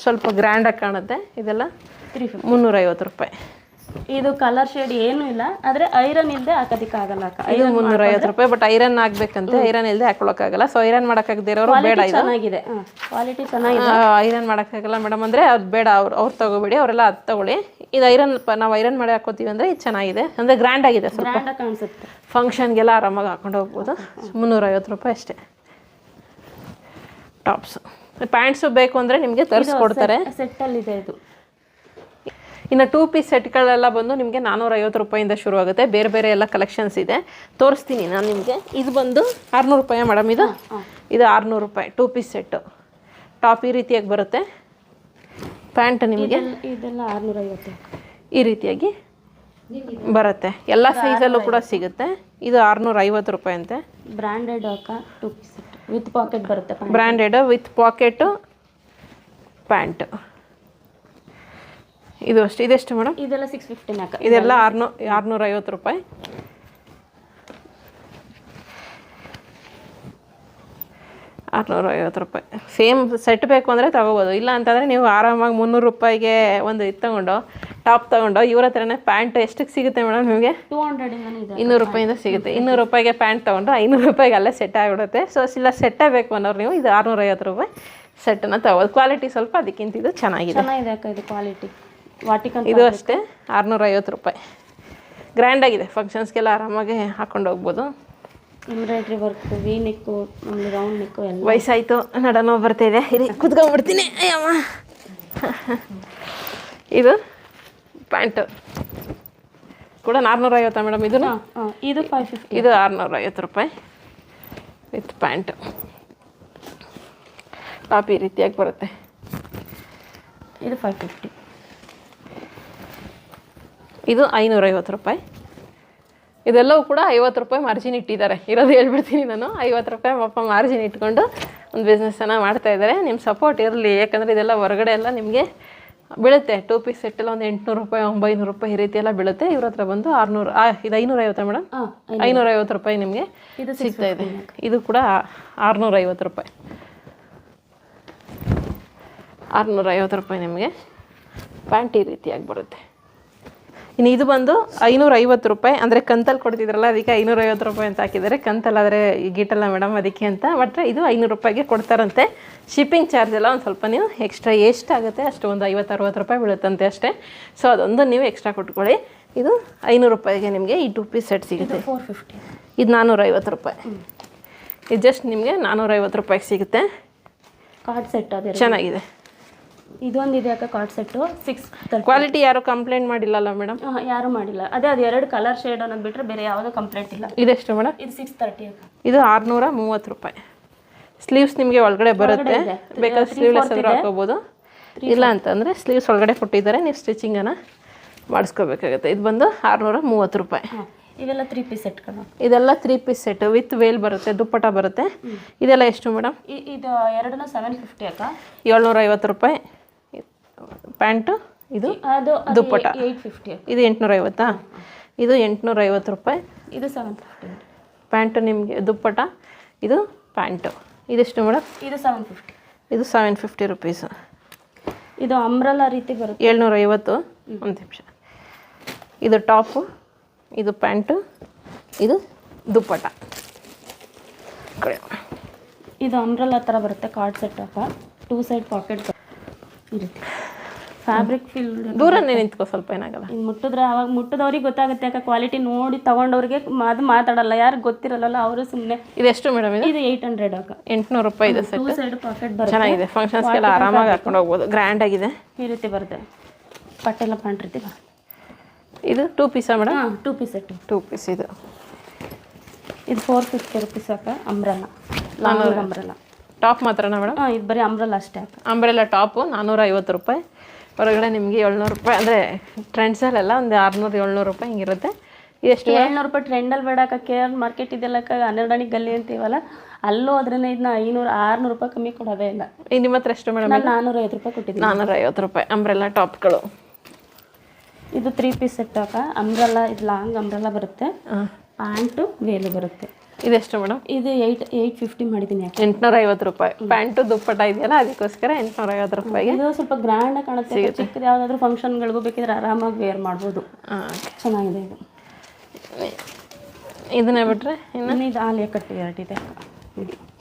ಸ್ವಲ್ಪ ಗ್ರ್ಯಾಂಡಾಗಿ ಕಾಣುತ್ತೆ. ಇದೆಲ್ಲ ತ್ರೀ ಫಿಫ್ಟಿ ಮುನ್ನೂರೈವತ್ತು ರೂಪಾಯಿ. ಇದು ಕಲರ್ ಶೇಡ್ ಏನು ಇಲ್ಲ ಆದ್ರೆ ಐರನ್ ಇಲ್ಲದೆ ಹಾಕೋದಕ್ಕಾಗಲ್ಲ ಅಕ್ಕ. ಇದು ಮುನ್ನೂರೈವತ್ತು ರೂಪಾಯಿ ಬಟ್ ಐರನ್ ಆಗ್ಬೇಕಂತ ಐರನ್ ಇಲ್ಲದೆ ಹಾಕೊಳಕ್ಕಾಗಲ್ಲ ಸೊ ಐರನ್ ಮಾಡಕ್ ಆಗದಿರೋ ಬೇಡ ಇದು. ಚೆನ್ನಾಗಿದೆ. ಕ್ವಾಲಿಟಿ ಚೆನ್ನಾಗಿದೆ. ಐರನ್ ಮಾಡೋಕ್ಕಾಗಲ್ಲ ಮೇಡಮ್ ಅಂದರೆ ಅದು ಬೇಡ ಅವ್ರು ಅವ್ರು ತಗೋಬೇಡಿ ಅವರೆಲ್ಲ ಅದು ತಗೊಳ್ಳಿ. ಇದು ಐರನ್ ನಾವು ಐರನ್ ಮಾಡಿ ಹಾಕೋತೀವಿ ಅಂದ್ರೆ ಇದು ಚೆನ್ನಾಗಿದೆ. ಅಂದರೆ ಗ್ರ್ಯಾಂಡ್ ಆಗಿದೆ ಸ್ವಲ್ಪ. ಕಾಣಿಸುತ್ತೆ. ಫಂಕ್ಷನ್ಗೆಲ್ಲ ಆರಾಮಾಗಿ ಹಾಕೊಂಡು ಹೋಗ್ಬೋದು. ಮುನ್ನೂರೈವತ್ತು ರೂಪಾಯಿ ಅಷ್ಟೇ. ಟಾಪ್ಸು ಪ್ಯಾಂಟ್ಸು ಬೇಕು ಅಂದರೆ ನಿಮಗೆ ತರಿಸ್ಕೊಡ್ತಾರೆ. ಸೆಟ್ಟಲ್ಲಿದೆ ಇದು. ಇನ್ನು ಟೂ ಪೀಸ್ ಸೆಟ್ಗಳೆಲ್ಲ ಬಂದು ನಿಮಗೆ ನಾನ್ನೂರೈವತ್ತು ರೂಪಾಯಿಂದ ಶುರು ಆಗುತ್ತೆ ಬೇರೆ ಬೇರೆ ಎಲ್ಲ ಕಲೆಕ್ಷನ್ಸ್ ಇದೆ. ತೋರಿಸ್ತೀನಿ ನಾನು ನಿಮಗೆ. ಇದು ಬಂದು ಆರುನೂರು ರೂಪಾಯಿ ಮೇಡಮ್ ಇದು? ಇದು ಆರುನೂರು ರೂಪಾಯಿ. ಟೂ ಪೀಸ್ ಸೆಟ್ಟು ಟಾಪ್ ಈ ರೀತಿಯಾಗಿ ಬರುತ್ತೆ. ಪ್ಯಾಂಟ್ ನಿಮಗೆ? ಇದೆಲ್ಲ- ಆರುನೂರ ಆರುನೂರೈವತ್ತು. ಈ ರೀತಿಯಾಗಿ ಬರುತ್ತೆ. ಎಲ್ಲ ಸೈಜಲ್ಲೂ ಕೂಡ ಸಿಗುತ್ತೆ. ಇದು ಆರುನೂರ ಐವತ್ತು ರೂಪಾಯಿ ಅಂತೆ ಬ್ರ್ಯಾಂಡೆಡ್ ಅಕ್ಕ ಟೂ ಪೀಸ್ ವಿತ್ ಪಾಕೆಟ್ ಬರುತ್ತೆ ಬ್ರ್ಯಾಂಡೆಡ್ ವಿತ್ ಪಾಕೆಟು ಪ್ಯಾಂಟ್ ಇದು ಅಷ್ಟು. ಇದೆಷ್ಟು ಮೇಡಮ್? ಇದೆಲ್ಲ ಸಿಕ್ಸ್ ಫಿಫ್ಟಿನ ಇದೆಲ್ಲ ಆರ್ನೂ ಆರುನೂರ ಐವತ್ತು ರೂಪಾಯಿ. ಆರುನೂರ ಐವತ್ತು ರೂಪಾಯಿ. ಸೇಮ್ ಸೆಟ್ ಬೇಕು ಅಂದರೆ ತಗೋಬೋದು. ಇಲ್ಲ ಅಂತಂದರೆ ನೀವು ಆರಾಮಾಗಿ ಮುನ್ನೂರು ರೂಪಾಯಿಗೆ ಒಂದು ಇದು ತಗೊಂಡು ಟಾಪ್ ತೊಗೊಂಡು ಇವ್ರ ಹತ್ರನೇ ಪ್ಯಾಂಟ್ ಎಷ್ಟಕ್ಕೆ ಸಿಗುತ್ತೆ ಮೇಡಮ್ ನಿಮಗೆ? ಟೂ ಹಂಡ್ರೆಡಿಂದ ಇನ್ನೂರು ರೂಪಾಯಿಂದ ಸಿಗುತ್ತೆ. ಇನ್ನೂರು ರೂಪಾಯಿಗೆ ಪ್ಯಾಂಟ್ ತೊಗೊಂಡು ಐನೂರು ರೂಪಾಯಿಗೆ ಅಲ್ಲೇ ಸೆಟ್ ಆಗಿಬಿಡುತ್ತೆ. ಸೊ ಇಲ್ಲ ಸೆಟ್ಟೇ ಬೇಕು ಅನ್ನೋರು ನೀವು ಇದು ಆರುನೂರೈವತ್ತು ರೂಪಾಯಿ ಸೆಟ್ಟನ್ನು ತಗೋದು ಕ್ವಾಲಿಟಿ ಸ್ವಲ್ಪ ಅದಕ್ಕಿಂತ ಇದು ಚೆನ್ನಾಗಿದೆ. ಚೆನ್ನಾಗಿದೆ ಅಕ್ಕ ಇದು ಕ್ವಾಲಿಟಿ ವಾಟಿಕನ್ ಇದು ಅಷ್ಟೇ ಆರುನೂರೈವತ್ತು ರೂಪಾಯಿ. ಗ್ರ್ಯಾಂಡಾಗಿದೆ ಫಂಕ್ಷನ್ಸ್ಗೆಲ್ಲ ಆರಾಮಾಗಿ ಹಾಕೊಂಡು ಹೋಗ್ಬೋದು. ಎಂಬ್ರಾಯ್ಡ್ರಿ ವರ್ಕ್ ವಿ ನೆಕ್ಕು ಒಂದು ರೌಂಡ್ ನೆಕ್ಕು ಎಲ್ಲ. ವಯಸ್ಸಾಯಿತು ನಡನೋ ಬರ್ತಾಯಿದೆ ಇಲ್ಲಿ ಕುತ್ಕೊಂಡ್ಬಿಡ್ತೀನಿ. ಅಯ್ಯಮ್ಮ. ಇದು ಪ್ಯಾಂಟು. ಕೂಡ ನಾರ್ನೂರೈವತ್ತಾ ಮೇಡಮ್ ಹಾಂ ಇದು ಫೈವ್ ಫಿಫ್ಟಿ ಇದು ಆರುನೂರೈವತ್ತು ರೂಪಾಯಿ. ವಿತ್ ಪ್ಯಾಂಟ್ ಟಾಪ್ ಈ ರೀತಿಯಾಗಿ ಬರುತ್ತೆ. ಇದು ಫೈವ್ ಫಿಫ್ಟಿ ಇದು ಐನೂರೈವತ್ತು ರೂಪಾಯಿ. ಇದೆಲ್ಲವೂ ಕೂಡ ಐವತ್ತು ರೂಪಾಯಿ ಮಾರ್ಜಿನ್ ಇಟ್ಟಿದ್ದಾರೆ. ಇರೋದು ಹೇಳ್ಬಿಡ್ತೀನಿ ನಾನು. ಐವತ್ತು ರೂಪಾಯಿ ಪಾಪ ಮಾರ್ಜಿನ್ ಇಟ್ಕೊಂಡು ಒಂದು ಬಿಸ್ನೆಸ್ಸನ್ನು ಮಾಡ್ತಾ ಇದ್ದಾರೆ. ನಿಮ್ಮ ಸಪೋರ್ಟ್ ಇರಲಿ. ಯಾಕಂದರೆ ಇದೆಲ್ಲ ಹೊರಗಡೆ ಎಲ್ಲ ನಿಮಗೆ ಬೀಳುತ್ತೆ. ಟೂ ಪೀಸ್ ಸೆಟ್ಟೆಲ್ಲ ಒಂದು ಎಂಟುನೂರು ರೂಪಾಯಿ ಒಂಬೈನೂರು ರೂಪಾಯಿ ಈ ರೀತಿ ಎಲ್ಲ ಬೀಳುತ್ತೆ. ಇವ್ರ ಹತ್ರ ಬಂದು ಆರುನೂರು ಇದು ಐನೂರೈವತ್ತಾ ಮೇಡಮ್? ಐನೂರ. ಐನೂರೈವತ್ತು ರೂಪಾಯಿ ನಿಮಗೆ ಇದು ಸಿಗ್ತಾ ಇದೆ. ಇದು ಕೂಡ ಆರುನೂರೈವತ್ತು ರೂಪಾಯಿ. ಆರುನೂರೈವತ್ತು ರೂಪಾಯಿ ನಿಮಗೆ. ಪ್ಯಾಂಟ್ ಈ ರೀತಿಯಾಗಿ ಬರುತ್ತೆ. ಇನ್ನು ಇದು ಬಂದು ಐನೂರೈವತ್ತು ರೂಪಾಯಿ. ಅಂದರೆ ಕಂತಲ್ಲಿ ಕೊಡ್ತಿದ್ರಲ್ಲ ಅದಕ್ಕೆ ಐನೂರೈವತ್ತು ರೂಪಾಯಿ ಅಂತ ಹಾಕಿದ್ದಾರೆ. ಕಂತಲ್ಲಾದರೆ ಗೀಟಲ್ಲ ಮೇಡಮ್ ಅದಕ್ಕೆ ಅಂತ. ಬಟ್ ಇದು ಐನೂರು ರೂಪಾಯಿಗೆ ಕೊಡ್ತಾರಂತೆ. ಶಿಪ್ಪಿಂಗ್ ಚಾರ್ಜ್ ಎಲ್ಲ ಒಂದು ಸ್ವಲ್ಪ ನೀವು ಎಕ್ಸ್ಟ್ರಾ ಎಷ್ಟಾಗುತ್ತೆ ಅಷ್ಟು ಒಂದು ಐವತ್ತು ಅರುವತ್ತು ರೂಪಾಯಿ ಬೀಳುತ್ತಂತೆ ಅಷ್ಟೇ. ಸೊ ಅದೊಂದು ನೀವು ಎಕ್ಸ್ಟ್ರಾ ಕೊಟ್ಕೊಳ್ಳಿ. ಇದು ಐನೂರು ರೂಪಾಯಿಗೆ ನಿಮಗೆ ಈ ಟೂ ಪೀಸ್ ಸೆಟ್ ಸಿಗುತ್ತೆ. ಫೋರ್ ಫಿಫ್ಟಿ ಇದು ನಾನ್ನೂರೈವತ್ತು ರೂಪಾಯಿ. ಇದು ಜಸ್ಟ್ ನಿಮಗೆ ನಾನ್ನೂರೈವತ್ತು ರೂಪಾಯಿಗೆ ಸಿಗುತ್ತೆ. ಕಾರ್ಡ್ ಸೆಟ್ ಅದೇ ಚೆನ್ನಾಗಿದೆ. ಇದೊಂದು ಇದೆ ಅಕ್ಕ ಕಾರ್ಡ್ ಸೆಟ್ಟು ಸಿಕ್ಸ್ ಕ್ವಾಲಿಟಿ ಯಾರು ಕಂಪ್ಲೇಂಟ್ ಮಾಡಿಲ್ಲಲ್ಲ ಮೇಡಮ್ ಯಾರು ಮಾಡಿಲ್ಲ. ಅದೇ ಅದು ಎರಡು ಕಲರ್ ಶೇಡ್ ಅನ್ನೋದು ಬಿಟ್ಟರೆ ಬೇರೆ ಯಾವುದೋ ಕಂಪ್ಲೇಂಟ್ ಇಲ್ಲ. ಇದೆಷ್ಟು ಮೇಡಮ್ ಇದು ಸಿಕ್ಸ್ ತರ್ಟಿ ಅಕ್ಕ. ಇದು ಆರುನೂರ ಮೂವತ್ತು ರೂಪಾಯಿ. ಸ್ಲೀವ್ಸ್ ನಿಮಗೆ ಒಳಗಡೆ ಬರುತ್ತೆ. ಬೇಕಾದ್ರೆ ಸ್ಲೀವ್ಲೆಸ್ ಆದರೂ ಹಾಕೋಬೋದು. ಇಲ್ಲ ಅಂತಂದರೆ ಸ್ಲೀವ್ಸ್ ಒಳಗಡೆ ಕೊಟ್ಟಿದ್ದಾರೆ ನೀವು ಸ್ಟಿಚಿಂಗನ್ನು ಮಾಡಿಸ್ಕೋಬೇಕಾಗುತ್ತೆ. ಇದು ಬಂದು ಆರುನೂರ ಮೂವತ್ತು ರೂಪಾಯಿ. ಇದೆಲ್ಲ ಇವೆಲ್ಲ ತ್ರೀ ಪೀಸ್ ಸೆಟ್ ಇದೆಲ್ಲ three piece set with veil ಬರುತ್ತೆ ದುಪ್ಪಟ ಬರುತ್ತೆ. ಇದೆಲ್ಲ ಎಷ್ಟು ಮೇಡಮ್ ಇದು ಎರಡನ್ನೂ ಸೆವೆನ್ ಫಿಫ್ಟಿ ಅಕ್ಕ. ಏಳ್ನೂರ ಐವತ್ತು ರೂಪಾಯಿ. ಪ್ಯಾಂಟು ಇದು ಅದು ದುಪ್ಪಟ. ಏಯ್ಟ್ ಫಿಫ್ಟಿ ಇದು ಎಂಟುನೂರೈವತ್ತಾ? ಇದು ಎಂಟುನೂರೈವತ್ತು ರೂಪಾಯಿ. ಇದು ಸೆವೆನ್ ಫಿಫ್ಟಿ ಪ್ಯಾಂಟು ನಿಮಗೆ ದುಪ್ಪಟ ಇದು ಪ್ಯಾಂಟು. ಇದೆಷ್ಟು ಮೇಡಮ್? ಇದು ಸೆವೆನ್ ಫಿಫ್ಟಿ. ಇದು ಸೆವೆನ್ ಫಿಫ್ಟಿ ರುಪೀಸ್. ಇದು ಅಂಬ್ರಲ್ಲ ರೀತಿ ಬರುತ್ತೆ. ಏಳ್ನೂರೈವತ್ತು ಒಂದು ನಿಮಿಷ. ಇದು ಟಾಪು ಇದು ಪ್ಯಾಂಟು ಇದು ದುಪ್ಪಟ ಕಡೆ. ಇದು ಅಂಬ್ರಲ್ಲ ಥರ ಬರುತ್ತೆ cord set ಟಾಪ two side pocket ಈ ರೀತಿ ಫ್ಯಾಬ್ರಿಕ್ ಫಿಲ್ ದೂರನೇ ನಿಂತ್ಕೋ ಸ್ವಲ್ಪ ಏನಾಗಲ್ಲ. ಇದು ಮುಟ್ಟಿದ್ರೆ ಅವಾಗ ಮುಟ್ಟಿದವ್ರಿಗೆ ಗೊತ್ತಾಗುತ್ತೆ ಯಾಕೆ ಕ್ವಾಲಿಟಿ ನೋಡಿ ತಗೊಂಡವ್ರಿಗೆ ಅದು ಮಾತಾಡಲ್ಲ. ಯಾರು ಗೊತ್ತಿರಲ್ಲ ಅವರು ಸುಮ್ಮನೆ ಇದೆಷ್ಟು ಮೇಡಮ್ ಇದು? ಇದು ಏಯ್ಟ್ ಹಂಡ್ರೆಡ್ ಅಕ್ಕ. ಎಂಟ್ನೂರು ರೂಪಾಯಿ ಇದೆ ಸೆಟ್ ಸೈಡ್ ಪಾಕೆಟ್ ಬರುತ್ತೆ. ಚೆನ್ನಾಗಿದೆ. ಫಂಕ್ಷನ್ಸ್ಗೆಲ್ಲ ಆರಾಮಾಗಿ ಹಾಕೊಂಡು ಹೋಗ್ಬೋದು. ಗ್ರ್ಯಾಂಡ್ ಆಗಿದೆ. ಈ ರೀತಿ ಬರುತ್ತೆ. ಪಟ್ಟೆಲ್ಲ ಪ್ಯಾಂಟ್ ರೀತಿ ಇದು ಟೂ ಪೀಸಾ ಮೇಡಮ್ ಹಾಂ two piece set two piece ಇದು. ಇದು ಫೋರ್ ಫಿಫ್ಟಿ ರುಪೀಸ್ ಅಕ್ಕ ಅಂಬ್ರಲ್ಲ ನಾನ್ನೂರು ಅಂಬ್ರಲ್ಲ ಟಾಪ್ ಮಾತ್ರನಾ ಮೇಡಮ್ ಇದು ಬರೀ ಅಂಬ್ರಲ್ಲ ಅಷ್ಟೇ ಅಕ್ಕ. ಅಂಬ್ರೆಲ್ಲ ಟಾಪು ನಾನ್ನೂರ ಐವತ್ತು ರೂಪಾಯಿ. ಹೊರಗಡೆ ನಿಮಗೆ ಏಳ್ನೂರು ರೂಪಾಯಿ ಅಂದರೆ ಟ್ರೆಂಡ್ಸಲ್ಲೆಲ್ಲ ಒಂದು ಆರುನೂರು ಏಳ್ನೂರು ರೂಪಾಯಿ ಹಿಂಗಿರುತ್ತೆ. ಎಷ್ಟು ಏಳ್ನೂರು ರೂಪಾಯಿ ಟ್ರೆಂಡಲ್ಲಿ ಬೇಡ ಕೇರ್ ಕೆ ಆರ್ ಮಾರ್ಕೆಟ್ ಇದೆಲ್ಲ ಹನ್ನೆರಡನೇ ಗಲ್ಲಿ ಅಂತೀವಲ್ಲ ಅಲ್ಲೂ ಅದರಿಂದ ಇದನ್ನ ಐನೂರು ಆರ್ನೂರು ರೂಪಾಯಿ ಕಮ್ಮಿ ಕೊಡೋದೇ ಇಲ್ಲ. ಈ ನಿಮ್ಮ ಹತ್ರ ಎಷ್ಟು ಮೇಡಮ್ ನಾನು ನಾನ್ನೂರ ಐವತ್ತು ರೂಪಾಯಿ ಕೊಟ್ಟಿದ್ದೀನಿ. ನಾನ್ನೂರ ಐವತ್ತು ರೂಪಾಯಿ ಅಂಬ್ರೆಲ್ಲ ಟಾಪ್ಗಳು ಇದು ತ್ರೀ ಪೀಸ್ ಸೆಟ್ ಅಕ್ಕ. ಅಂಬ್ರೆಲ್ಲ ಇದು ಲಾಂಗ್ ಅಂಬ್ರೆಲ್ಲ ಬರುತ್ತೆ. ಪ್ಯಾಂಟು ವೇಲು ಬರುತ್ತೆ. ಇದೆಷ್ಟು ಮೇಡಮ್? ಇದು ಏಯ್ಟ್ ಏಯ್ಟ್ ಫಿಫ್ಟಿ ಮಾಡಿದ್ದೀನಿ ಅಕ್ಕ ಎಂಟುನೂರ ಐವತ್ತು ರೂಪಾಯಿ. ಪ್ಯಾಂಟು ದುಪ್ಪಟ ಇದೆಯಲ್ಲ ಅದಕ್ಕೋಸ್ಕರ ಎಂಟುನೂರ ಐವತ್ತು ರೂಪಾಯಿಗೆ ಇದು ಸ್ವಲ್ಪ ಗ್ರ್ಯಾಂಡ್ ಕಾಣುತ್ತೆ ಚಿಕ್ಕದು ಯಾವುದಾದ್ರೂ ಫಂಕ್ಷನ್ಗಳಿಗೂ ಬೇಕಿದ್ರೆ ಆರಾಮಾಗಿ ವೇರ್ ಮಾಡ್ಬೋದು. ಚೆನ್ನಾಗಿದೆ ಇದು. ಇದನ್ನೇ ಬಿಟ್ಟರೆ ಇನ್ನು? ಇದು ಆಲಿಯ ಕಟ್ಟಿ ಎರಡಿದೆ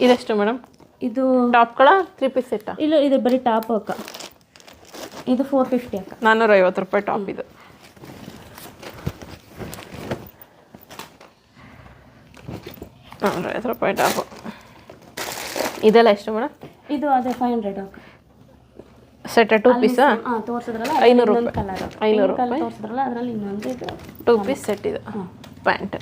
ಇದೆಷ್ಟು ಮೇಡಮ್? ಇದು ಟಾಪ್ಗಳ ತ್ರೀ ಪೀಸ್ ಇಟ್ಟ ಇಲ್ಲ ಇದು ಬರೀ ಟಾಪ್ ಅಕ್ಕ. ಇದು ಫೋರ್ ಫಿಫ್ಟಿ ಅಕ್ಕ. ನಾನ್ನೂರ ಐವತ್ತು ರೂಪಾಯಿ ಟಾಪ್ ಇದು. ಐವತ್ತು ರೂಪಾಯಿ ಟಾಪು ಇದೆಲ್ಲ ಎಷ್ಟು ಮೇಡಮ್? ಇದು ಅದೇ ಫೈವ್ ಹಂಡ್ರೆಡ್ ಸೆಟ್ ಟೂ ಪೀಸಾ ಹಾಂ ತೋರಿಸಿದ್ರಲ್ಲ ಐನೂರು ರೂಪಾಯಿ. ಐನೂರು ರೂಪಾಯಿ. ತೋರಿಸಿದ್ರಲ್ಲ ಅದರಲ್ಲಿ ಇನ್ನೊಂದು ಇದು ಟೂ ಪೀಸ್ ಸೆಟ್ ಇದು. ಪ್ಯಾಂಟ್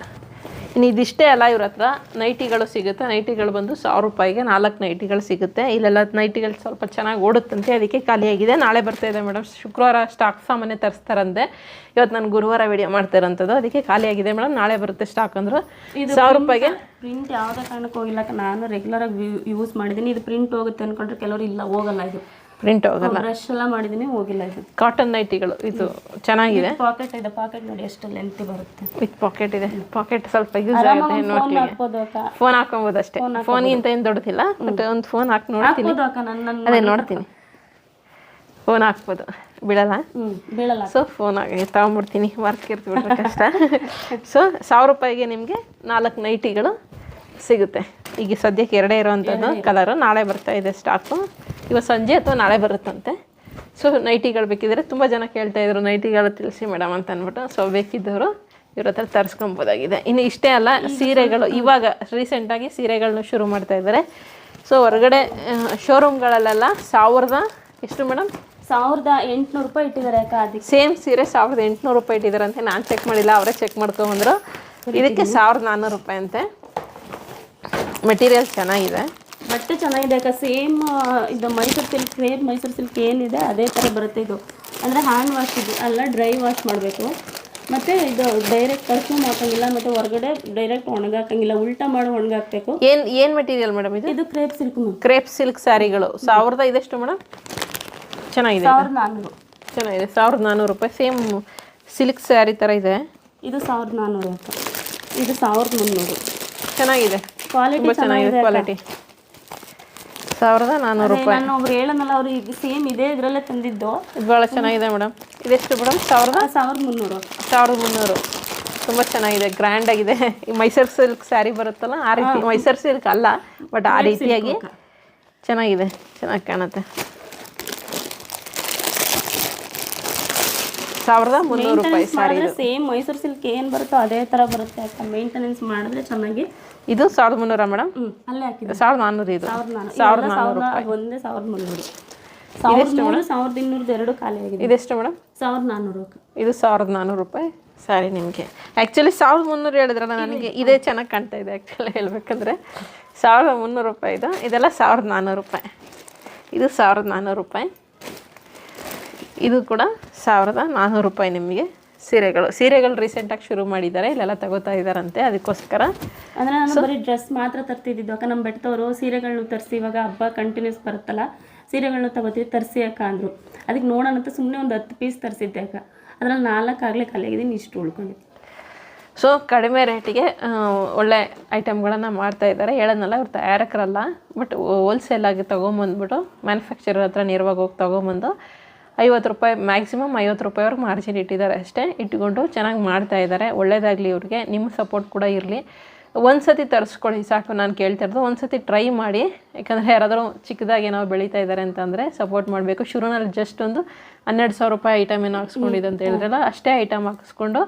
ಇನ್ನು ಇದಿಷ್ಟೇ ಅಲ್ಲ ಇವ್ರ ಹತ್ರ. ನೈಟಿಗಳು ಸಿಗುತ್ತೆ. ನೈಟಿಗಳು ಬಂದು ಸಾವಿರ ರೂಪಾಯಿಗೆ ನಾಲ್ಕು ನೈಟಿಗಳು ಸಿಗುತ್ತೆ. ಇಲ್ಲೆಲ್ಲ ನೈಟಿಗಳು ಸ್ವಲ್ಪ ಚೆನ್ನಾಗಿ ಓಡುತ್ತಂತೆ. ಅದಕ್ಕೆ ಖಾಲಿಯಾಗಿದೆ ನಾಳೆ ಬರ್ತಾಯಿದೆ ಇದೆ ಮೇಡಮ್. ಶುಕ್ರವಾರ ಸ್ಟಾಕ್ ಸಾಮಾನ್ಯ ತರಿಸ್ತಾರಂತೆ. ಇವತ್ತು ನಾನು ಗುರುವಾರ ವಿಡಿಯೋ ಮಾಡ್ತಾರಂಥದ್ದು ಅದಕ್ಕೆ ಖಾಲಿಯಾಗಿದೆ ಮೇಡಮ್. ನಾಳೆ ಬರುತ್ತೆ ಸ್ಟಾಕ್ ಅಂದರು. ಸಾವಿರ ರೂಪಾಯಿಗೆ ಪ್ರಿಂಟ್ ಯಾವುದೇ ಕಾರಣಕ್ಕೆ ಹೋಗಿಲ್ಲ. ನಾನು ರೆಗ್ಯುಲರಾಗಿ ಯೂಸ್ ಮಾಡಿದ್ದೀನಿ. ಇದು ಪ್ರಿಂಟ್ ಹೋಗುತ್ತೆ ಅಂದ್ಕೊಂಡ್ರೆ ಕೆಲವರು ಇಲ್ಲ. ಹೋಗಲ್ಲ ಇದು. ಪ್ರಿಂಟ್ ಹೋಗಲ್ಲ ಬ್ರಷ್ ಎಲ್ಲ ಮಾಡಿದ್ದೀನಿ ಹೋಗಿಲ್ಲ ಇದು. ಕಾಟನ್ ನೈಟಿಗಳು ಇದು ಚೆನ್ನಾಗಿದೆ. ಪಾಕೆಟ್ ಇದೆ ಪಾಕೆಟ್ ನೋಡಿ ಎಷ್ಟು ಲೆಂತ್ ಬರುತ್ತೆ. ವಿತ್ ಪಾಕೆಟ್ ಇದೆ. ಪಾಕೆಟ್ ಸ್ವಲ್ಪ ಯೂಸ್ ಆಗುತ್ತೆ ಫೋನ್ ಹಾಕೋಬಹುದು ಹಾಕ್ಬೋದು ಫೋನ್ ಇಂತ ಅಷ್ಟೇ. ಫೋನ್ಗಿಂತ ಏನು ದೊಡ್ಡದಿಲ್ಲ ಬಟ್ ಒಂದು ಫೋನ್ ಹಾಕಿ ನೋಡ್ತೀನಿ. ಅದೇ ನೋಡ್ತೀನಿ. ಫೋನ್ ಹಾಕ್ಬೋದು. ಬೀಳಲ್ಲ? ಬೀಳಲ್ಲ. ಸೊ ಫೋನ್ ಆಗಿ ತಗೊಂಬಿಡ್ತೀನಿ ವರ್ಕ್ ಇರ್ತಿಬಿಟ್ರೆ ಕಷ್ಟ ಸೊ ಸಾವಿರ ರೂಪಾಯಿಗೆ ನಿಮಗೆ ನಾಲ್ಕು ನೈಟಿಗಳು ಸಿಗುತ್ತೆ. ಈಗ ಸದ್ಯಕ್ಕೆ ಎರಡೇ ಇರೋವಂಥದ್ದು ಕಲರು ನಾಳೆ ಬರ್ತಾ ಇದೆ ಸ್ಟಾಕು ಇವತ್ತು ಸಂಜೆ ಅಥವಾ ನಾಳೆ ಬರುತ್ತಂತೆ. ಸೊ ನೈಟಿಗಳು ಬೇಕಿದ್ದರೆ ತುಂಬ ಜನ ಕೇಳ್ತಾ ಇದ್ರು ನೈಟಿಗಳು ತಿಳಿಸಿ ಮೇಡಮ್ ಅಂತ ಅಂದ್ಬಿಟ್ಟು. ಸೊ ಬೇಕಿದ್ದವರು ಇವ್ರ ಹತ್ರ ತರಿಸ್ಕೊಬೋದಾಗಿದೆ. ಇನ್ನು ಇಷ್ಟೇ ಅಲ್ಲ ಸೀರೆಗಳು ಇವಾಗ ರೀಸೆಂಟಾಗಿ ಸೀರೆಗಳನ್ನ ಶುರು ಮಾಡ್ತಾ ಇದ್ದಾರೆ. ಸೊ ಹೊರಗಡೆ ಶೋರೂಮ್ಗಳಲ್ಲೆಲ್ಲ ಸಾವಿರದ ಎಷ್ಟು ಮೇಡಮ್ ಸಾವಿರದ ಎಂಟುನೂರು ರೂಪಾಯಿ ಇಟ್ಟಿದ್ದಾರೆ ಅಕ್ಕ ಅದಕ್ಕೆ. ಸೇಮ್ ಸೀರೆ ಸಾವಿರದ ಎಂಟುನೂರು ರೂಪಾಯಿ ಅಂತ. ನಾನು ಚೆಕ್ ಮಾಡಿಲ್ಲ ಅವರೇ ಚೆಕ್ ಮಾಡ್ಕೊಬಂದರು ಇದಕ್ಕೆ ಸಾವಿರದ ನಾನ್ನೂರು ರೂಪಾಯಿ ಅಂತೆ. ಮೆಟೀರಿಯಲ್ ಚೆನ್ನಾಗಿದೆ. ಬಟ್ಟೆ ಚೆನ್ನಾಗಿದೆ ಅಕ್ಕ. ಸೇಮ್ ಇದು Mysuru silk crepe Mysuru silk ಏನಿದೆ ಅದೇ ಥರ ಬರುತ್ತೆ ಇದು. ಅಂದರೆ ಹ್ಯಾಂಡ್ ವಾಶ್ ಇದು ಅಲ್ಲ ಡ್ರೈ ವಾಶ್ ಮಾಡಬೇಕು. ಮತ್ತು ಇದು ಡೈರೆಕ್ಟ್ ಪರ್ಫ್ಯೂಮ್ ಹಾಕಂಗಿಲ್ಲ ಮತ್ತು ಹೊರಗಡೆ ಡೈರೆಕ್ಟ್ ಒಣಗಾಕಂಗಿಲ್ಲ ಉಲ್ಟಾ ಮಾಡಿ ಒಣಗಾಕ್ಬೇಕು. ಏನು ಏನು ಮೆಟೀರಿಯಲ್ ಮೇಡಮ್ ಇದು? ಇದು crepe silk ma'am crepe silk ಸ್ಯಾರಿಗಳು ಸಾವಿರದ ಇದೆಷ್ಟು ಮೇಡಮ್ ಚೆನ್ನಾಗಿದೆ. ಸಾವಿರದ ನಾನ್ನೂರು ಚೆನ್ನಾಗಿದೆ. ಸಾವಿರದ ನಾನ್ನೂರು ರೂಪಾಯಿ. ಸೇಮ್ ಸಿಲ್ಕ್ ಸ್ಯಾರಿ ಥರ ಇದೆ. ಇದು ಸಾವಿರದ ನಾನ್ನೂರು ಇದು ಸಾವಿರದ ಮುನ್ನೂರು. ಚೆನ್ನಾಗಿದೆ. ಕ್ವಾಲಿಟಿ ಚೆನ್ನಾಗಿದೆ ಕ್ವಾಲಿಟಿ ಸಾವಿರದ ನಾನ್ನೂರು ರೂಪಾಯಿ. ನಾನು ಒಬ್ರು ಹೇಳನಲ್ಲ ಅವ್ರು ಈಗ ಸೇಮ್ ಇದೆ ಇದರಲ್ಲೇ ತಂದಿದ್ದು. ಇದು ಭಾಳ ಚೆನ್ನಾಗಿದೆ ಮೇಡಮ್. ಇದೆಷ್ಟು ಮೇಡಮ್? ಸಾವಿರದ? ಸಾವಿರದ ಮುನ್ನೂರು. ಸಾವಿರದ ಮುನ್ನೂರು. ತುಂಬ ಚೆನ್ನಾಗಿದೆ ಗ್ರ್ಯಾಂಡ್ ಆಗಿದೆ. ಈ ಮೈಸೂರ್ ಸಿಲ್ಕ್ ಸ್ಯಾರಿ ಬರುತ್ತಲ್ಲ ಆ ರೀತಿ ಮೈಸೂರು ಸಿಲ್ಕ್ ಅಲ್ಲ ಬಟ್ ಆ ರೀತಿಯಾಗಿ ಚೆನ್ನಾಗಿದೆ ಚೆನ್ನಾಗಿ ಕಾಣುತ್ತೆ. ಸಾವಿರದ ಮುನ್ನೂರು ರೂಪಾಯಿ ಸಾರಿ ಸೇಮ್ ಮೈಸೂರು ಸಿಲ್ಕ್ ಏನು ಬರುತ್ತೋ ಅದೇ ಥರ ಬರುತ್ತೆ ಅಕ್ಕ. ಮೇಂಟೆನೆನ್ಸ್ ಮಾಡಿದ್ರೆ ಚೆನ್ನಾಗಿ ಇದು ಸಾವಿರದ ಮುನ್ನೂರ ಮೇಡಮ್? ಅಲ್ಲೇ ಹಾಕಿದ್ದು ಸಾವಿರದ ನಾನ್ನೂರು ಇದು. ಸಾವಿರದ ಸಾವಿರದ ಒಂದೇ ಸಾವಿರದ ಮುನ್ನೂರು. ಸಾವಿರದ ನೂರು ಸಾವಿರದ ಇನ್ನೂರದ್ದು ಎರಡು ಖಾಲಿ ಆಗಿದೆ. ಇದೆಷ್ಟು ಮೇಡಮ್? ಸಾವಿರದ ನಾನ್ನೂರು ಇದು ಸಾವಿರದ ನಾನ್ನೂರು ರೂಪಾಯಿ ಸಾರಿ ನಿಮಗೆ. ಆ್ಯಕ್ಚುಲಿ ಸಾವಿರದ ಮುನ್ನೂರು ಹೇಳಿದ್ರಲ್ಲ ನನಗೆ ಇದೇ ಚೆನ್ನಾಗಿ ಕಾಣ್ತಾ ಇದೆ ಆ್ಯಕ್ಚುಲಿ ಹೇಳ್ಬೇಕಂದ್ರೆ. ಸಾವಿರದ ಮುನ್ನೂರು ರೂಪಾಯಿ ಇದು. ಇದೆಲ್ಲ ಸಾವಿರದ ನಾನ್ನೂರು ರೂಪಾಯಿ. ಇದು ಸಾವಿರದ ನಾನ್ನೂರು ರೂಪಾಯಿ. ಇದು ಕೂಡ ಸಾವಿರದ ನಾನ್ನೂರು ರೂಪಾಯಿ ನಿಮಗೆ ಸೀರೆಗಳು. ಸೀರೆಗಳು ರೀಸೆಂಟಾಗಿ ಶುರು ಮಾಡಿದ್ದಾರೆ ಇಲ್ಲೆಲ್ಲ ತಗೋತಾ ಇದ್ದಾರಂತೆ ಅದಕ್ಕೋಸ್ಕರ. ಅಂದರೆ ನಾನು ಬರೀ ಡ್ರೆಸ್ ಮಾತ್ರ ತರ್ತಿದ್ದಿದ್ದು ಅಕ್ಕ ನಮ್ಮ ಬೆಟ್ಟದವರು ಸೀರೆಗಳನ್ನ ತರಿಸಿ ಇವಾಗ ಹಬ್ಬ ಕಂಟಿನ್ಯೂಸ್ ಬರುತ್ತಲ್ಲ ಸೀರೆಗಳನ್ನ ತಗೋತೀವಿ ತರಿಸಿ ಅಕ್ಕ ಅಂದರು. ಅದಕ್ಕೆ ನೋಡೋಣ ಅಂತ ಸುಮ್ಮನೆ ಒಂದು ಹತ್ತು ಪೀಸ್ ತರಿಸಿದ್ದೆ ಅಕ್ಕ. ಅದ್ರಲ್ಲಿ ನಾಲ್ಕು ಆಗಲೇ ಕಲಿಯಾಗಿದ್ದೀನಿ ಇಷ್ಟು ಉಳ್ಕೊಂಡಿದ್ದೆ ಸೊ ಕಡಿಮೆ ರೇಟಿಗೆ ಒಳ್ಳೆ ಐಟಮ್ಗಳನ್ನು ಮಾಡ್ತಾ ಇದ್ದಾರೆ. ಹೇಳೋದಲ್ಲ ಅವ್ರು ತಯಾರಕರಲ್ಲ. ಬಟ್ ಹೋಲ್ಸೇಲಾಗಿ ತೊಗೊಂಬಂದ್ಬಿಟ್ಟು ಮ್ಯಾನುಫ್ಯಾಕ್ಚರರ್ ಹತ್ರ ನೇರವಾಗಿ ಹೋಗಿ ತೊಗೊಂಬಂದು ಐವತ್ತು ರೂಪಾಯಿ ಮ್ಯಾಕ್ಸಿಮಮ್ ಐವತ್ತು ರೂಪಾಯಿವರೆಗೆ ಮಾರ್ಜಿನ್ ಇಟ್ಟಿದ್ದಾರೆ ಅಷ್ಟೇ. ಇಟ್ಕೊಂಡು ಚೆನ್ನಾಗಿ ಮಾಡ್ತಾ ಇದ್ದಾರೆ. ಒಳ್ಳೇದಾಗಲಿ ಇವ್ರಿಗೆ. ನಿಮ್ಮ ಸಪೋರ್ಟ್ ಕೂಡ ಇರಲಿ. ಒಂದು ಸತಿ ತರಿಸ್ಕೊಳ್ಳಿ, ಸಾಕು. ನಾನು ಕೇಳ್ತಾ ಇರೋದು ಒಂದು ಸತಿ ಟ್ರೈ ಮಾಡಿ. ಯಾಕಂದರೆ ಯಾರಾದರೂ ಚಿಕ್ಕದಾಗಿ ಏನೋ ಬೆಳೀತಾ ಇದ್ದಾರೆ ಅಂತಂದರೆ ಸಪೋರ್ಟ್ ಮಾಡಬೇಕು. ಶುರುನಲ್ಲಿ ಜಸ್ಟ್ ಒಂದು ಹನ್ನೆರಡು ಸಾವಿರ ರೂಪಾಯಿ ಐಟಮ್ ಏನು ಹಾಕ್ಸ್ಕೊಂಡಿದೆ ಅಂತ ಹೇಳಿದ್ರಲ್ಲ, ಅಷ್ಟೇ ಐಟಮ್ ಹಾಕಿಸ್ಕೊಂಡು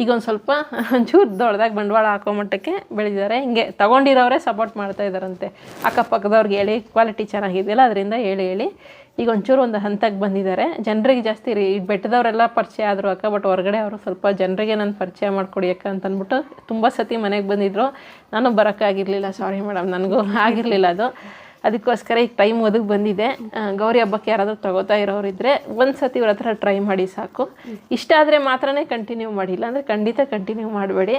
ಈಗ ಒಂದು ಸ್ವಲ್ಪ ಒಂಚೂರು ದೊಡ್ಡದಾಗಿ ಬಂಡವಾಳ ಹಾಕೋ ಮಟ್ಟಕ್ಕೆ ಬೆಳೆದಿದ್ದಾರೆ. ಹಿಂಗೆ ತೊಗೊಂಡಿರೋರೇ ಸಪೋರ್ಟ್ ಮಾಡ್ತಾ ಇದ್ದಾರಂತೆ. ಅಕ್ಕಪಕ್ಕದವ್ರಿಗೆ ಹೇಳಿ ಕ್ವಾಲಿಟಿ ಚೆನ್ನಾಗಿದೆಯಲ್ಲ, ಅದರಿಂದ ಹೇಳಿ ಹೇಳಿ ಈಗ ಒಂಚೂರು ಒಂದು ಹಂತಕ್ಕೆ ಬಂದಿದ್ದಾರೆ. ಜನರಿಗೆ ಜಾಸ್ತಿ ರೀ ಬೆಟ್ಟದವರೆಲ್ಲ ಪರಿಚಯ ಆದರು ಅಕ್ಕ ಬಟ್ ಹೊರಗಡೆ ಅವರು ಸ್ವಲ್ಪ ಜನರಿಗೆ ನಾನು ಪರಿಚಯ ಮಾಡಿಕೊಡಿ ಅಕ್ಕ ಅಂತಂದ್ಬಿಟ್ಟು ತುಂಬ ಸತಿ ಮನೆಗೆ ಬಂದಿದ್ದರು ನಾನು ಬರೋಕ್ಕಾಗಿರಲಿಲ್ಲ ಸಾರಿ ಮೇಡಮ್ ನನಗೂ ಆಗಿರಲಿಲ್ಲ ಅದು. ಅದಕ್ಕೋಸ್ಕರ ಈಗ ಟೈಮ್ ಒದಗಿ ಬಂದಿದೆ. ಗೌರಿ ಹಬ್ಬಕ್ಕೆ ಯಾರಾದರೂ ತಗೋತಾ ಇರೋರಿದ್ದರೆ ಒಂದು ಸತಿ ಇವ್ರ ಹತ್ರ ಟ್ರೈ ಮಾಡಿ ಸಾಕು. ಇಷ್ಟ ಆದರೆ ಮಾತ್ರನೇ ಕಂಟಿನ್ಯೂ ಮಾಡಿ, ಇಲ್ಲಾಂದರೆ ಖಂಡಿತ ಕಂಟಿನ್ಯೂ ಮಾಡಬೇಡಿ.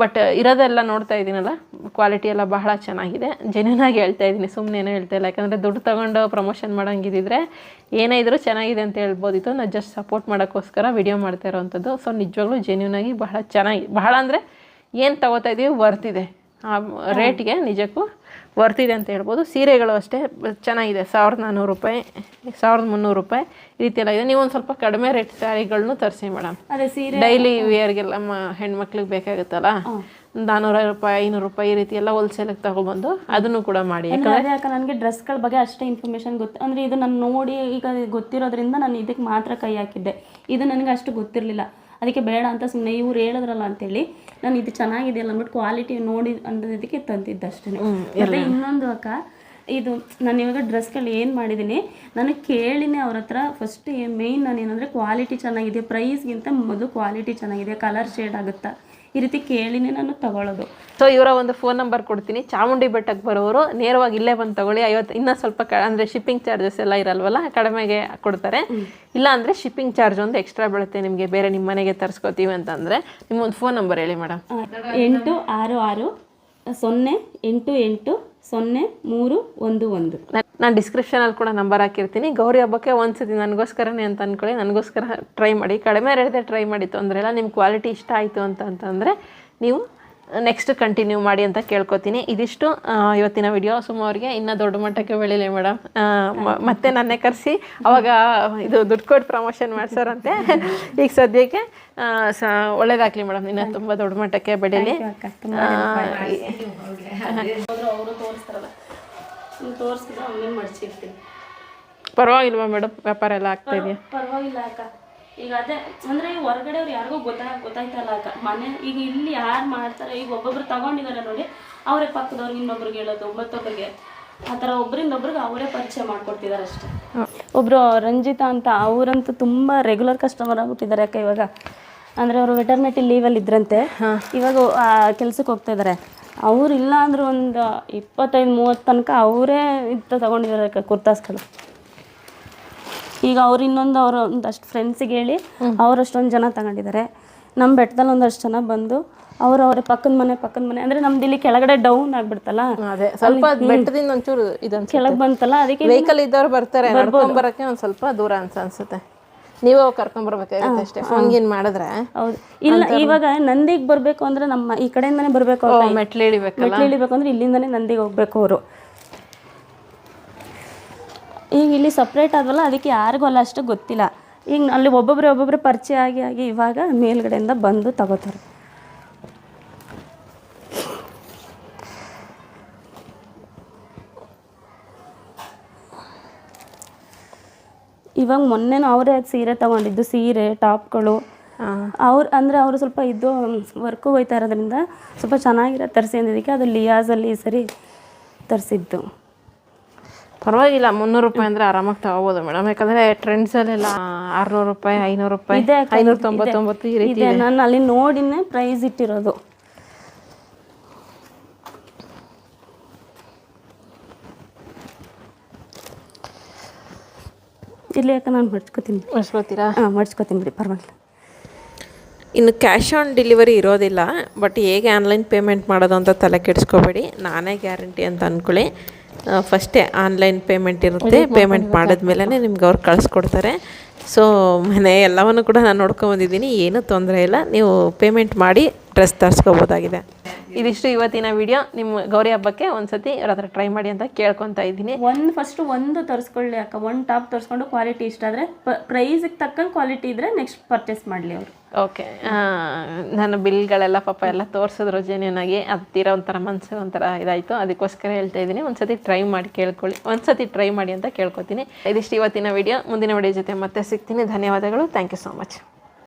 ಬಟ್ ಇರೋದೆಲ್ಲ ನೋಡ್ತಾ ಇದ್ದೀನಲ್ಲ ಕ್ವಾಲಿಟಿ ಎಲ್ಲ ಬಹಳ ಚೆನ್ನಾಗಿದೆ. ಜೆನ್ಯೂನ್ ಆಗಿ ಹೇಳ್ತಾ ಇದ್ದೀನಿ ಸುಮ್ಮನೆ ಏನೋ ಹೇಳ್ತಾ ಇಲ್ಲ. ಯಾಕಂದರೆ ದುಡ್ಡು ತೊಗೊಂಡು ಪ್ರಮೋಷನ್ ಮಾಡೋಂಗಿದ್ದಿದ್ರೆ ಏನೇ ಇದ್ರೂ ಚೆನ್ನಾಗಿದೆ ಅಂತ ಹೇಳ್ಬೋದಿತ್ತು. ನಾನು ಜಸ್ಟ್ ಸಪೋರ್ಟ್ ಮಾಡೋಕ್ಕೋಸ್ಕರ ವಿಡಿಯೋ ಮಾಡ್ತಾ ಇರೋವಂಥದ್ದು. ಸೊ ನಿಜವಾಗ್ಲೂ ಜೆನ್ಯೂನ್ ಆಗಿ ಬಹಳ ಚೆನ್ನಾಗಿ, ಬಹಳ ಅಂದರೆ ಏನು ತಗೋತಾ ಇದ್ದೀವಿ ವರ್ತಿದೆ ಆ ರೇಟ್ಗೆ ನಿಜಕ್ಕೂ ವರ್ತಿದೆ ಅಂತ ಹೇಳ್ಬೋದು. ಸೀರೆಗಳು ಅಷ್ಟೇ ಚೆನ್ನಾಗಿದೆ. ಸಾವಿರದ ನಾನ್ನೂರು ರೂಪಾಯಿ ಸಾವಿರದ ಮುನ್ನೂರು ರೂಪಾಯಿ ಈ ರೀತಿ ಎಲ್ಲ ಇದೆ. ನೀವು ಒಂದು ಸ್ವಲ್ಪ ಕಡಿಮೆ ರೇಟ್ ಸ್ಯಾರಿಗಳನ್ನೂ ತರಿಸಿ ಮೇಡಮ್. ಅದೇ ಸೀರೆ ಡೈಲಿ ವಿಯರ್ಗೆಲ್ಲ ಮ ಹೆಣ್ಮಕ್ಳಿಗೆ ಬೇಕಾಗುತ್ತಲ್ಲ? ನಾನ್ನೂರ ರೂಪಾಯಿ ಐನೂರು ರೂಪಾಯಿ ಈ ರೀತಿ ಎಲ್ಲ ಹೋಲ್ಸೇಲಿಗೆ ತಗೊಬಂದು ಅದನ್ನು ಕೂಡ ಮಾಡಿ. ಯಾಕಂದರೆ ನನಗೆ ಡ್ರೆಸ್ಗಳ ಬಗ್ಗೆ ಅಷ್ಟೇ ಇನ್ಫಾರ್ಮೇಷನ್ ಗೊತ್ತು ಅಂದರೆ ಇದು ನಾನು ನೋಡಿ ಈಗ ಗೊತ್ತಿರೋದ್ರಿಂದ ನಾನು ಇದಕ್ಕೆ ಮಾತ್ರ ಕೈ ಹಾಕಿದ್ದೆ. ಇದು ನನಗೆ ಅಷ್ಟು ಗೊತ್ತಿರಲಿಲ್ಲ. ಅದಕ್ಕೆ ಬೇಡ ಅಂತ ಸುಮ್ಮನೆ ಇವ್ರು ಹೇಳಿದ್ರಲ್ಲ ಅಂತೇಳಿ. ನಾನು ಇದು ಚೆನ್ನಾಗಿದೆ ಅಲ್ಲ ಅಂದ್ಬಿಟ್ಟು ಕ್ವಾಲಿಟಿ ನೋಡಿ ಅನ್ನೋದಕ್ಕೆ ತಂದಿದ್ದೆ ಅಷ್ಟೇ ಮತ್ತೆ ಇನ್ನೊಂದು ಅಕ್ಕ ಇದು ನಾನು ಇವಾಗ ಡ್ರೆಸ್ಗಳು ಏನು ಮಾಡಿದ್ದೀನಿ ನಾನು ಕೇಳಿನೇ ಅವ್ರ ಹತ್ರ ಫಸ್ಟ್ ಮೇಯ್ನ್ ನಾನು ಏನಂದರೆ ಕ್ವಾಲಿಟಿ ಚೆನ್ನಾಗಿದೆ ಪ್ರೈಸ್ಗಿಂತ ಮೊದಲು ಕ್ವಾಲಿಟಿ ಚೆನ್ನಾಗಿದೆ ಕಲರ್ ಶೇಡ್ ಆಗುತ್ತಾ? ಈ ರೀತಿ ಕೇಳಿನೇ ನಾನು ತಗೊಳ್ಳೋದು. ಸೊ ಇವರ ಒಂದು ಫೋನ್ ನಂಬರ್ ಕೊಡ್ತೀನಿ. ಚಾಮುಂಡಿ ಬೆಟ್ಟಕ್ಕೆ ಬರೋರು ನೇರವಾಗಿ ಇಲ್ಲೇ ಬಂದು ತಗೊಳ್ಳಿ. ಐವತ್ತು ಇನ್ನೂ ಸ್ವಲ್ಪ ಕ ಅಂದರೆ ಶಿಪ್ಪಿಂಗ್ ಚಾರ್ಜಸ್ ಎಲ್ಲ ಇರಲ್ವಲ್ಲ ಕಡಿಮೆಗೆ ಕೊಡ್ತಾರೆ. ಇಲ್ಲ ಅಂದರೆ ಶಿಪ್ಪಿಂಗ್ ಚಾರ್ಜ್ ಒಂದು ಎಕ್ಸ್ಟ್ರಾ ಬೀಳುತ್ತೆ ನಿಮಗೆ ಬೇರೆ ನಿಮ್ಮ ಮನೆಗೆ ತರಿಸ್ಕೋತೀವಿ ಅಂತಂದರೆ. ನಿಮ್ಮ ಒಂದು ಫೋನ್ ನಂಬರ್ ಹೇಳಿ ಮೇಡಮ್ ಎಂಟು ಆರು ಆರು ಸೊನ್ನೆ ಎಂಟು ಎಂಟು ಸೊನ್ನೆ ಮೂರು ಒಂದು ಒಂದು. ನಾನು ಡಿಸ್ಕ್ರಿಪ್ಷನಲ್ಲಿ ಕೂಡ ನಂಬರ್ ಹಾಕಿರ್ತೀನಿ. ಗೌರಿ ಹಬ್ಬಕ್ಕೆ ಒಂದ್ಸತಿ ನನಗೋಸ್ಕರನೇ ಅಂತ ಅಂದ್ಕೊಳ್ಳಿ ನನಗೋಸ್ಕರ ಟ್ರೈ ಮಾಡಿ. ಕಡಿಮೆ ರೇಟ್ದೆ ಟ್ರೈ ಮಾಡಿ. ತೊಂದರೆ ಇಲ್ಲ. ನಿಮ್ಮ ಕ್ವಾಲಿಟಿ ಇಷ್ಟ ಆಯಿತು ಅಂತ ಅಂತಂದರೆ ನೀವು ನೆಕ್ಸ್ಟ್ ಕಂಟಿನ್ಯೂ ಮಾಡಿ ಅಂತ ಕೇಳ್ಕೊತೀನಿ. ಇದಿಷ್ಟು ಇವತ್ತಿನ ವಿಡಿಯೋ ಸುಮ್ಮ ಅವ್ರಿಗೆ ಇನ್ನೂ ದೊಡ್ಡ ಮಟ್ಟಕ್ಕೆ ಬೆಳೀಲಿ ಮೇಡಮ್. ಮತ್ತೆ ನನ್ನೇ ಕರೆಸಿ. ಅವಾಗ ಇದು ದುಡ್ಡು ಕೊಟ್ಟು ಪ್ರಮೋಷನ್ ಮಾಡ್ಸೋರಂತೆ. ಈಗ ಸದ್ಯಕ್ಕೆ ಸ ಒಳ್ಳೇದಾಗಲಿ ಮೇಡಮ್. ಇನ್ನೂ ತುಂಬ ದೊಡ್ಡ ಮಟ್ಟಕ್ಕೆ ಬೆಳೀಲಿ. ತೋರಿಸಿದ್ರೆ ಪರವಾಗಿಲ್ವಾ ಮೇಡಮ್? ವ್ಯಾಪಾರ ಎಲ್ಲ ಆಗ್ತಾ ಇದೆಯಾ? ಪರವಾಗಿಲ್ಲ ಅಕ್ಕ. ಈಗ ಅದೇ ಅಂದ್ರೆ ಈ ಹೊರಗಡೆ ಅವ್ರು ಯಾರಿಗೂ ಗೊತ್ತಾ ಗೊತ್ತಾಯ್ತಲ್ಲ ಅಕ್ಕ. ಮನೆ ಈಗ ಇಲ್ಲಿ ಯಾರು ಮಾಡ್ತಾರೆ? ಈಗ ಒಬ್ಬೊಬ್ರು ತಗೊಂಡಿದ್ದಾರೆ ನೋಡಿ ಅವರೇ ಪಕ್ಕದವ್ರಿಗೆ ಇನ್ನೊಬ್ರಿಗೆ ಹೇಳೋದು ಮತ್ತೊಬ್ಬರಿಗೆ ಆ ಥರ ಒಬ್ಬರಿಂದ ಒಬ್ರಿಗೆ ಅವರೇ ಪರಿಚಯ ಮಾಡ್ಕೊಡ್ತಿದ್ದಾರೆ ಅಷ್ಟೇ. ಒಬ್ರು ರಂಜಿತಾ ಅಂತ ಅವರಂತೂ ತುಂಬ ರೆಗ್ಯುಲರ್ ಕಸ್ಟಮರ್ ಆಗ್ಬಿಟ್ಟಿದ್ದಾರೆ ಅಕ್ಕ ಇವಾಗ. ಅಂದ್ರೆ ಅವರು ವೆಟರ್ನಿಟಿ ಲೀವಲ್ಲಿ ಇದ್ರಂತೆ. ಇವಾಗ ಕೆಲ್ಸಕ್ಕೆ ಹೋಗ್ತಾ ಇದ್ದಾರೆ ಅವ್ರು ಇಲ್ಲ ಅಂದ್ರೆ ಒಂದು ಇಪ್ಪತ್ತೈದು ಮೂವತ್ತು ತನಕ ಅವರೇ ಇದು ತಗೊಂಡಿದ್ದಾರೆ ಕುರ್ತಾಸ್ಗಳು ಈಗ ಅವ್ರು ಇನ್ನೊಂದು ಅವ್ರ ಒಂದಷ್ಟು ಫ್ರೆಂಡ್ಸಿಗೆ ಹೇಳಿ ಅವ್ರು ಅಷ್ಟೊಂದು ಜನ ತಗೊಂಡಿದ್ದಾರೆ ನಮ್ಮ ಬೆಟ್ಟದಲ್ಲಿ ಒಂದಷ್ಟು ಜನ ಬಂದು ಅವ್ರ ಅವ್ರ ಪಕ್ಕದ ಮನೆ ಪಕ್ಕದ ಮನೆ ಅಂದ್ರೆ ನಮ್ದು ಇಲ್ಲಿ ಕೆಳಗಡೆ ಡೌನ್ ಆಗ್ಬಿಡ್ತಲ್ಲ. ಅದೇ ಸ್ವಲ್ಪ ಬೆಟ್ಟದಿಂದ ಒಂಚೂರು ಇದೊಂದು ಕೆಳಗೆ ಬಂತಲ್ಲ ಅದಕ್ಕೆ ವೆಹಿಕಲ್ ಇದ್ದವ್ರು ಬರ್ತಾರೆ ಬರೋಕೆ ಬರಕ್ಕೆ ಒಂದ್ ಸ್ವಲ್ಪ ದೂರ ಅನ್ಸ ಅನ್ಸುತ್ತೆ. ನೀವೇ ಹೋಗಿ ಕರ್ಕೊಂಡ್ ಬರ್ಬೇಕಾಗುತ್ತೆ ಅಷ್ಟೇ. ಫೋನ್ ಗೀನ್ ಮಾಡಿದ್ರೆ ಹೌದು. ಇಲ್ಲ ಇವಾಗ ನಂದಿಗೆ ಬರಬೇಕು ಅಂದ್ರೆ ನಮ್ಮ ಈ ಕಡೆಯಿಂದನೇ ಬರಬೇಕು ಮೆಟ್ಲು ಇಳಿಬೇಕು ಮೆಟ್ಲು ಇಳಿಬೇಕು ಅಂದ್ರೆ ಇಲ್ಲಿಂದನೇ ನಂದಿಗೆ ಹೋಗ್ಬೇಕು ಅವರು. ಈಗ ಇಲ್ಲಿ ಸಪ್ರೇಟ್ ಆದ್ವಲ್ಲ ಅದಕ್ಕೆ ಯಾರಿಗೂ ಅಲ್ಲ ಅಷ್ಟು ಗೊತ್ತಿಲ್ಲ. ಈಗ ಅಲ್ಲಿ ಒಬ್ಬೊಬ್ಬರೇ ಒಬ್ಬೊಬ್ಬರೇ ಪರಿಚಯ ಆಗಿ ಆಗಿ ಇವಾಗ ಮೇಲ್ಗಡೆಯಿಂದ ಬಂದು ತಗೋತಾರೆ. ಇವಾಗ ಮೊನ್ನೆನೂ ಅವರೇ ಸೀರೆ ತಗೊಂಡಿದ್ದು ಸೀರೆ ಟಾಪ್ಗಳು. ಅವ್ರು ಅಂದರೆ ಅವರು ಸ್ವಲ್ಪ ಇದು ವರ್ಕು ಹೋಯ್ತಾ ಇರೋದ್ರಿಂದ ಸ್ವಲ್ಪ ಚೆನ್ನಾಗಿರೋ ತರಿಸಿ ಅಂದಿದ್ದಕ್ಕೆ ಅದು ಲಿಯಾಸಲ್ಲಿ ಈ ಸರಿ ತರಿಸಿದ್ದು. ಪರವಾಗಿಲ್ಲ ಮುನ್ನೂರು ರೂಪಾಯಿ ಅಂದರೆ ಆರಾಮಾಗಿ ತಗೋಬೋದು ಮೇಡಮ್. ಯಾಕಂದರೆ ಟ್ರೆಂಡ್ಸಲ್ಲೆಲ್ಲ ಆರುನೂರು ರೂಪಾಯಿ ಐನೂರು ರೂಪಾಯಿ ಐನೂರ. ತೊಂಬತ್ತೊಂಬತ್ತು ಈ ರೀತಿ ಇದೆ. ನಾನು ಅಲ್ಲಿ ನೋಡಿನೇ ಪ್ರೈಸ್ ಇಟ್ಟಿರೋದು. ಇರ್ಲಿ ಯಾಕೆ ನಾನು ಮಡ್ಚ್ಕೋತೀನಿ ಮಡ್ಸ್ಕೊತೀರಾ ಹಾಂ ಮಡ್ಚ್ಕೋತೀನಿ ಬಿಡಿ ಪರವಾಗಿಲ್ಲ. ಇನ್ನು ಕ್ಯಾಶ್ ಆನ್ ಡೆಲಿವರಿ ಇರೋದಿಲ್ಲ ಬಟ್ ಹೇಗೆ ಆನ್ಲೈನ್ ಪೇಮೆಂಟ್ ಮಾಡೋದು ಅಂತ ತಲೆ ಕೆಡಿಸ್ಕೋಬೇಡಿ. ನಾನೇ ಗ್ಯಾರಂಟಿ ಅಂತ ಅಂದ್ಕೊಳ್ಳಿ ಫಸ್ಟೇ ಆನ್ಲೈನ್ ಪೇಮೆಂಟ್ ಇರುತ್ತೆ ಪೇಮೆಂಟ್ ಮಾಡಿದ್ಮೇಲೆ ನಿಮ್ಗೆ ಅವ್ರು ಕಳಿಸ್ಕೊಡ್ತಾರೆ. ಸೊ ಮನೆ ಎಲ್ಲವನ್ನು ಕೂಡ ನಾನು ನೋಡ್ಕೊಂಬಂದಿದ್ದೀನಿ ಏನೂ ತೊಂದರೆ ಇಲ್ಲ. ನೀವು ಪೇಮೆಂಟ್ ಮಾಡಿ ಡ್ರೆಸ್ ತರಿಸ್ಕೋಬೋದಾಗಿದೆ. ಇದಿಷ್ಟು ಇವತ್ತಿನ ವಿಡಿಯೋ ನಿಮ್ಮ ಗೌರಿ ಹಬ್ಬಕ್ಕೆ ಒಂದ್ಸತಿ ಅವ್ರ ಹತ್ರ ಟ್ರೈ ಮಾಡಿ ಅಂತ ಕೇಳ್ಕೊತಾ ಇದ್ದೀನಿ. ಒಂದು ಫಸ್ಟು ಒಂದು ತರಿಸ್ಕೊಳ್ಳಿ ಅಕ್ಕ. ಒಂದು ಟಾಪ್ ತರಿಸ್ಕೊಂಡು ಕ್ವಾಲಿಟಿ ಇಷ್ಟ ಆದರೆ ಪ್ರೈಸಿಗೆ ತಕ್ಕಂಗೆ ಕ್ವಾಲಿಟಿ ಇದ್ರೆ ನೆಕ್ಸ್ಟ್ ಪರ್ಚೇಸ್ ಮಾಡಲಿ ಅವರು. ಓಕೆ ನಾನು ಬಿಲ್ಗಳೆಲ್ಲ ಪಾಪ ಎಲ್ಲ ತೋರಿಸಿದ್ರು ಜೆನ್ಯೂನಾಗಿ ಅದು ತೀರಾ ಒಂಥರ ಮನಸ್ಸು ಒಂಥರ ಇದಾಯಿತು. ಅದಕ್ಕೋಸ್ಕರ ಹೇಳ್ತಾ ಇದ್ದೀನಿ. ಒಂದ್ಸತಿ ಟ್ರೈ ಮಾಡಿ ಕೇಳ್ಕೊಳ್ಳಿ. ಒಂದ್ಸತಿ ಟ್ರೈ ಮಾಡಿ ಅಂತ ಕೇಳ್ಕೊತೀನಿ. ಇದಿಷ್ಟು ಇವತ್ತಿನ ವಿಡಿಯೋ ಮುಂದಿನ ವಿಡಿಯೋ ಜೊತೆ ಮತ್ತೆ ಸಿಗ್ತೀನಿ. ಧನ್ಯವಾದಗಳು. Thank you so much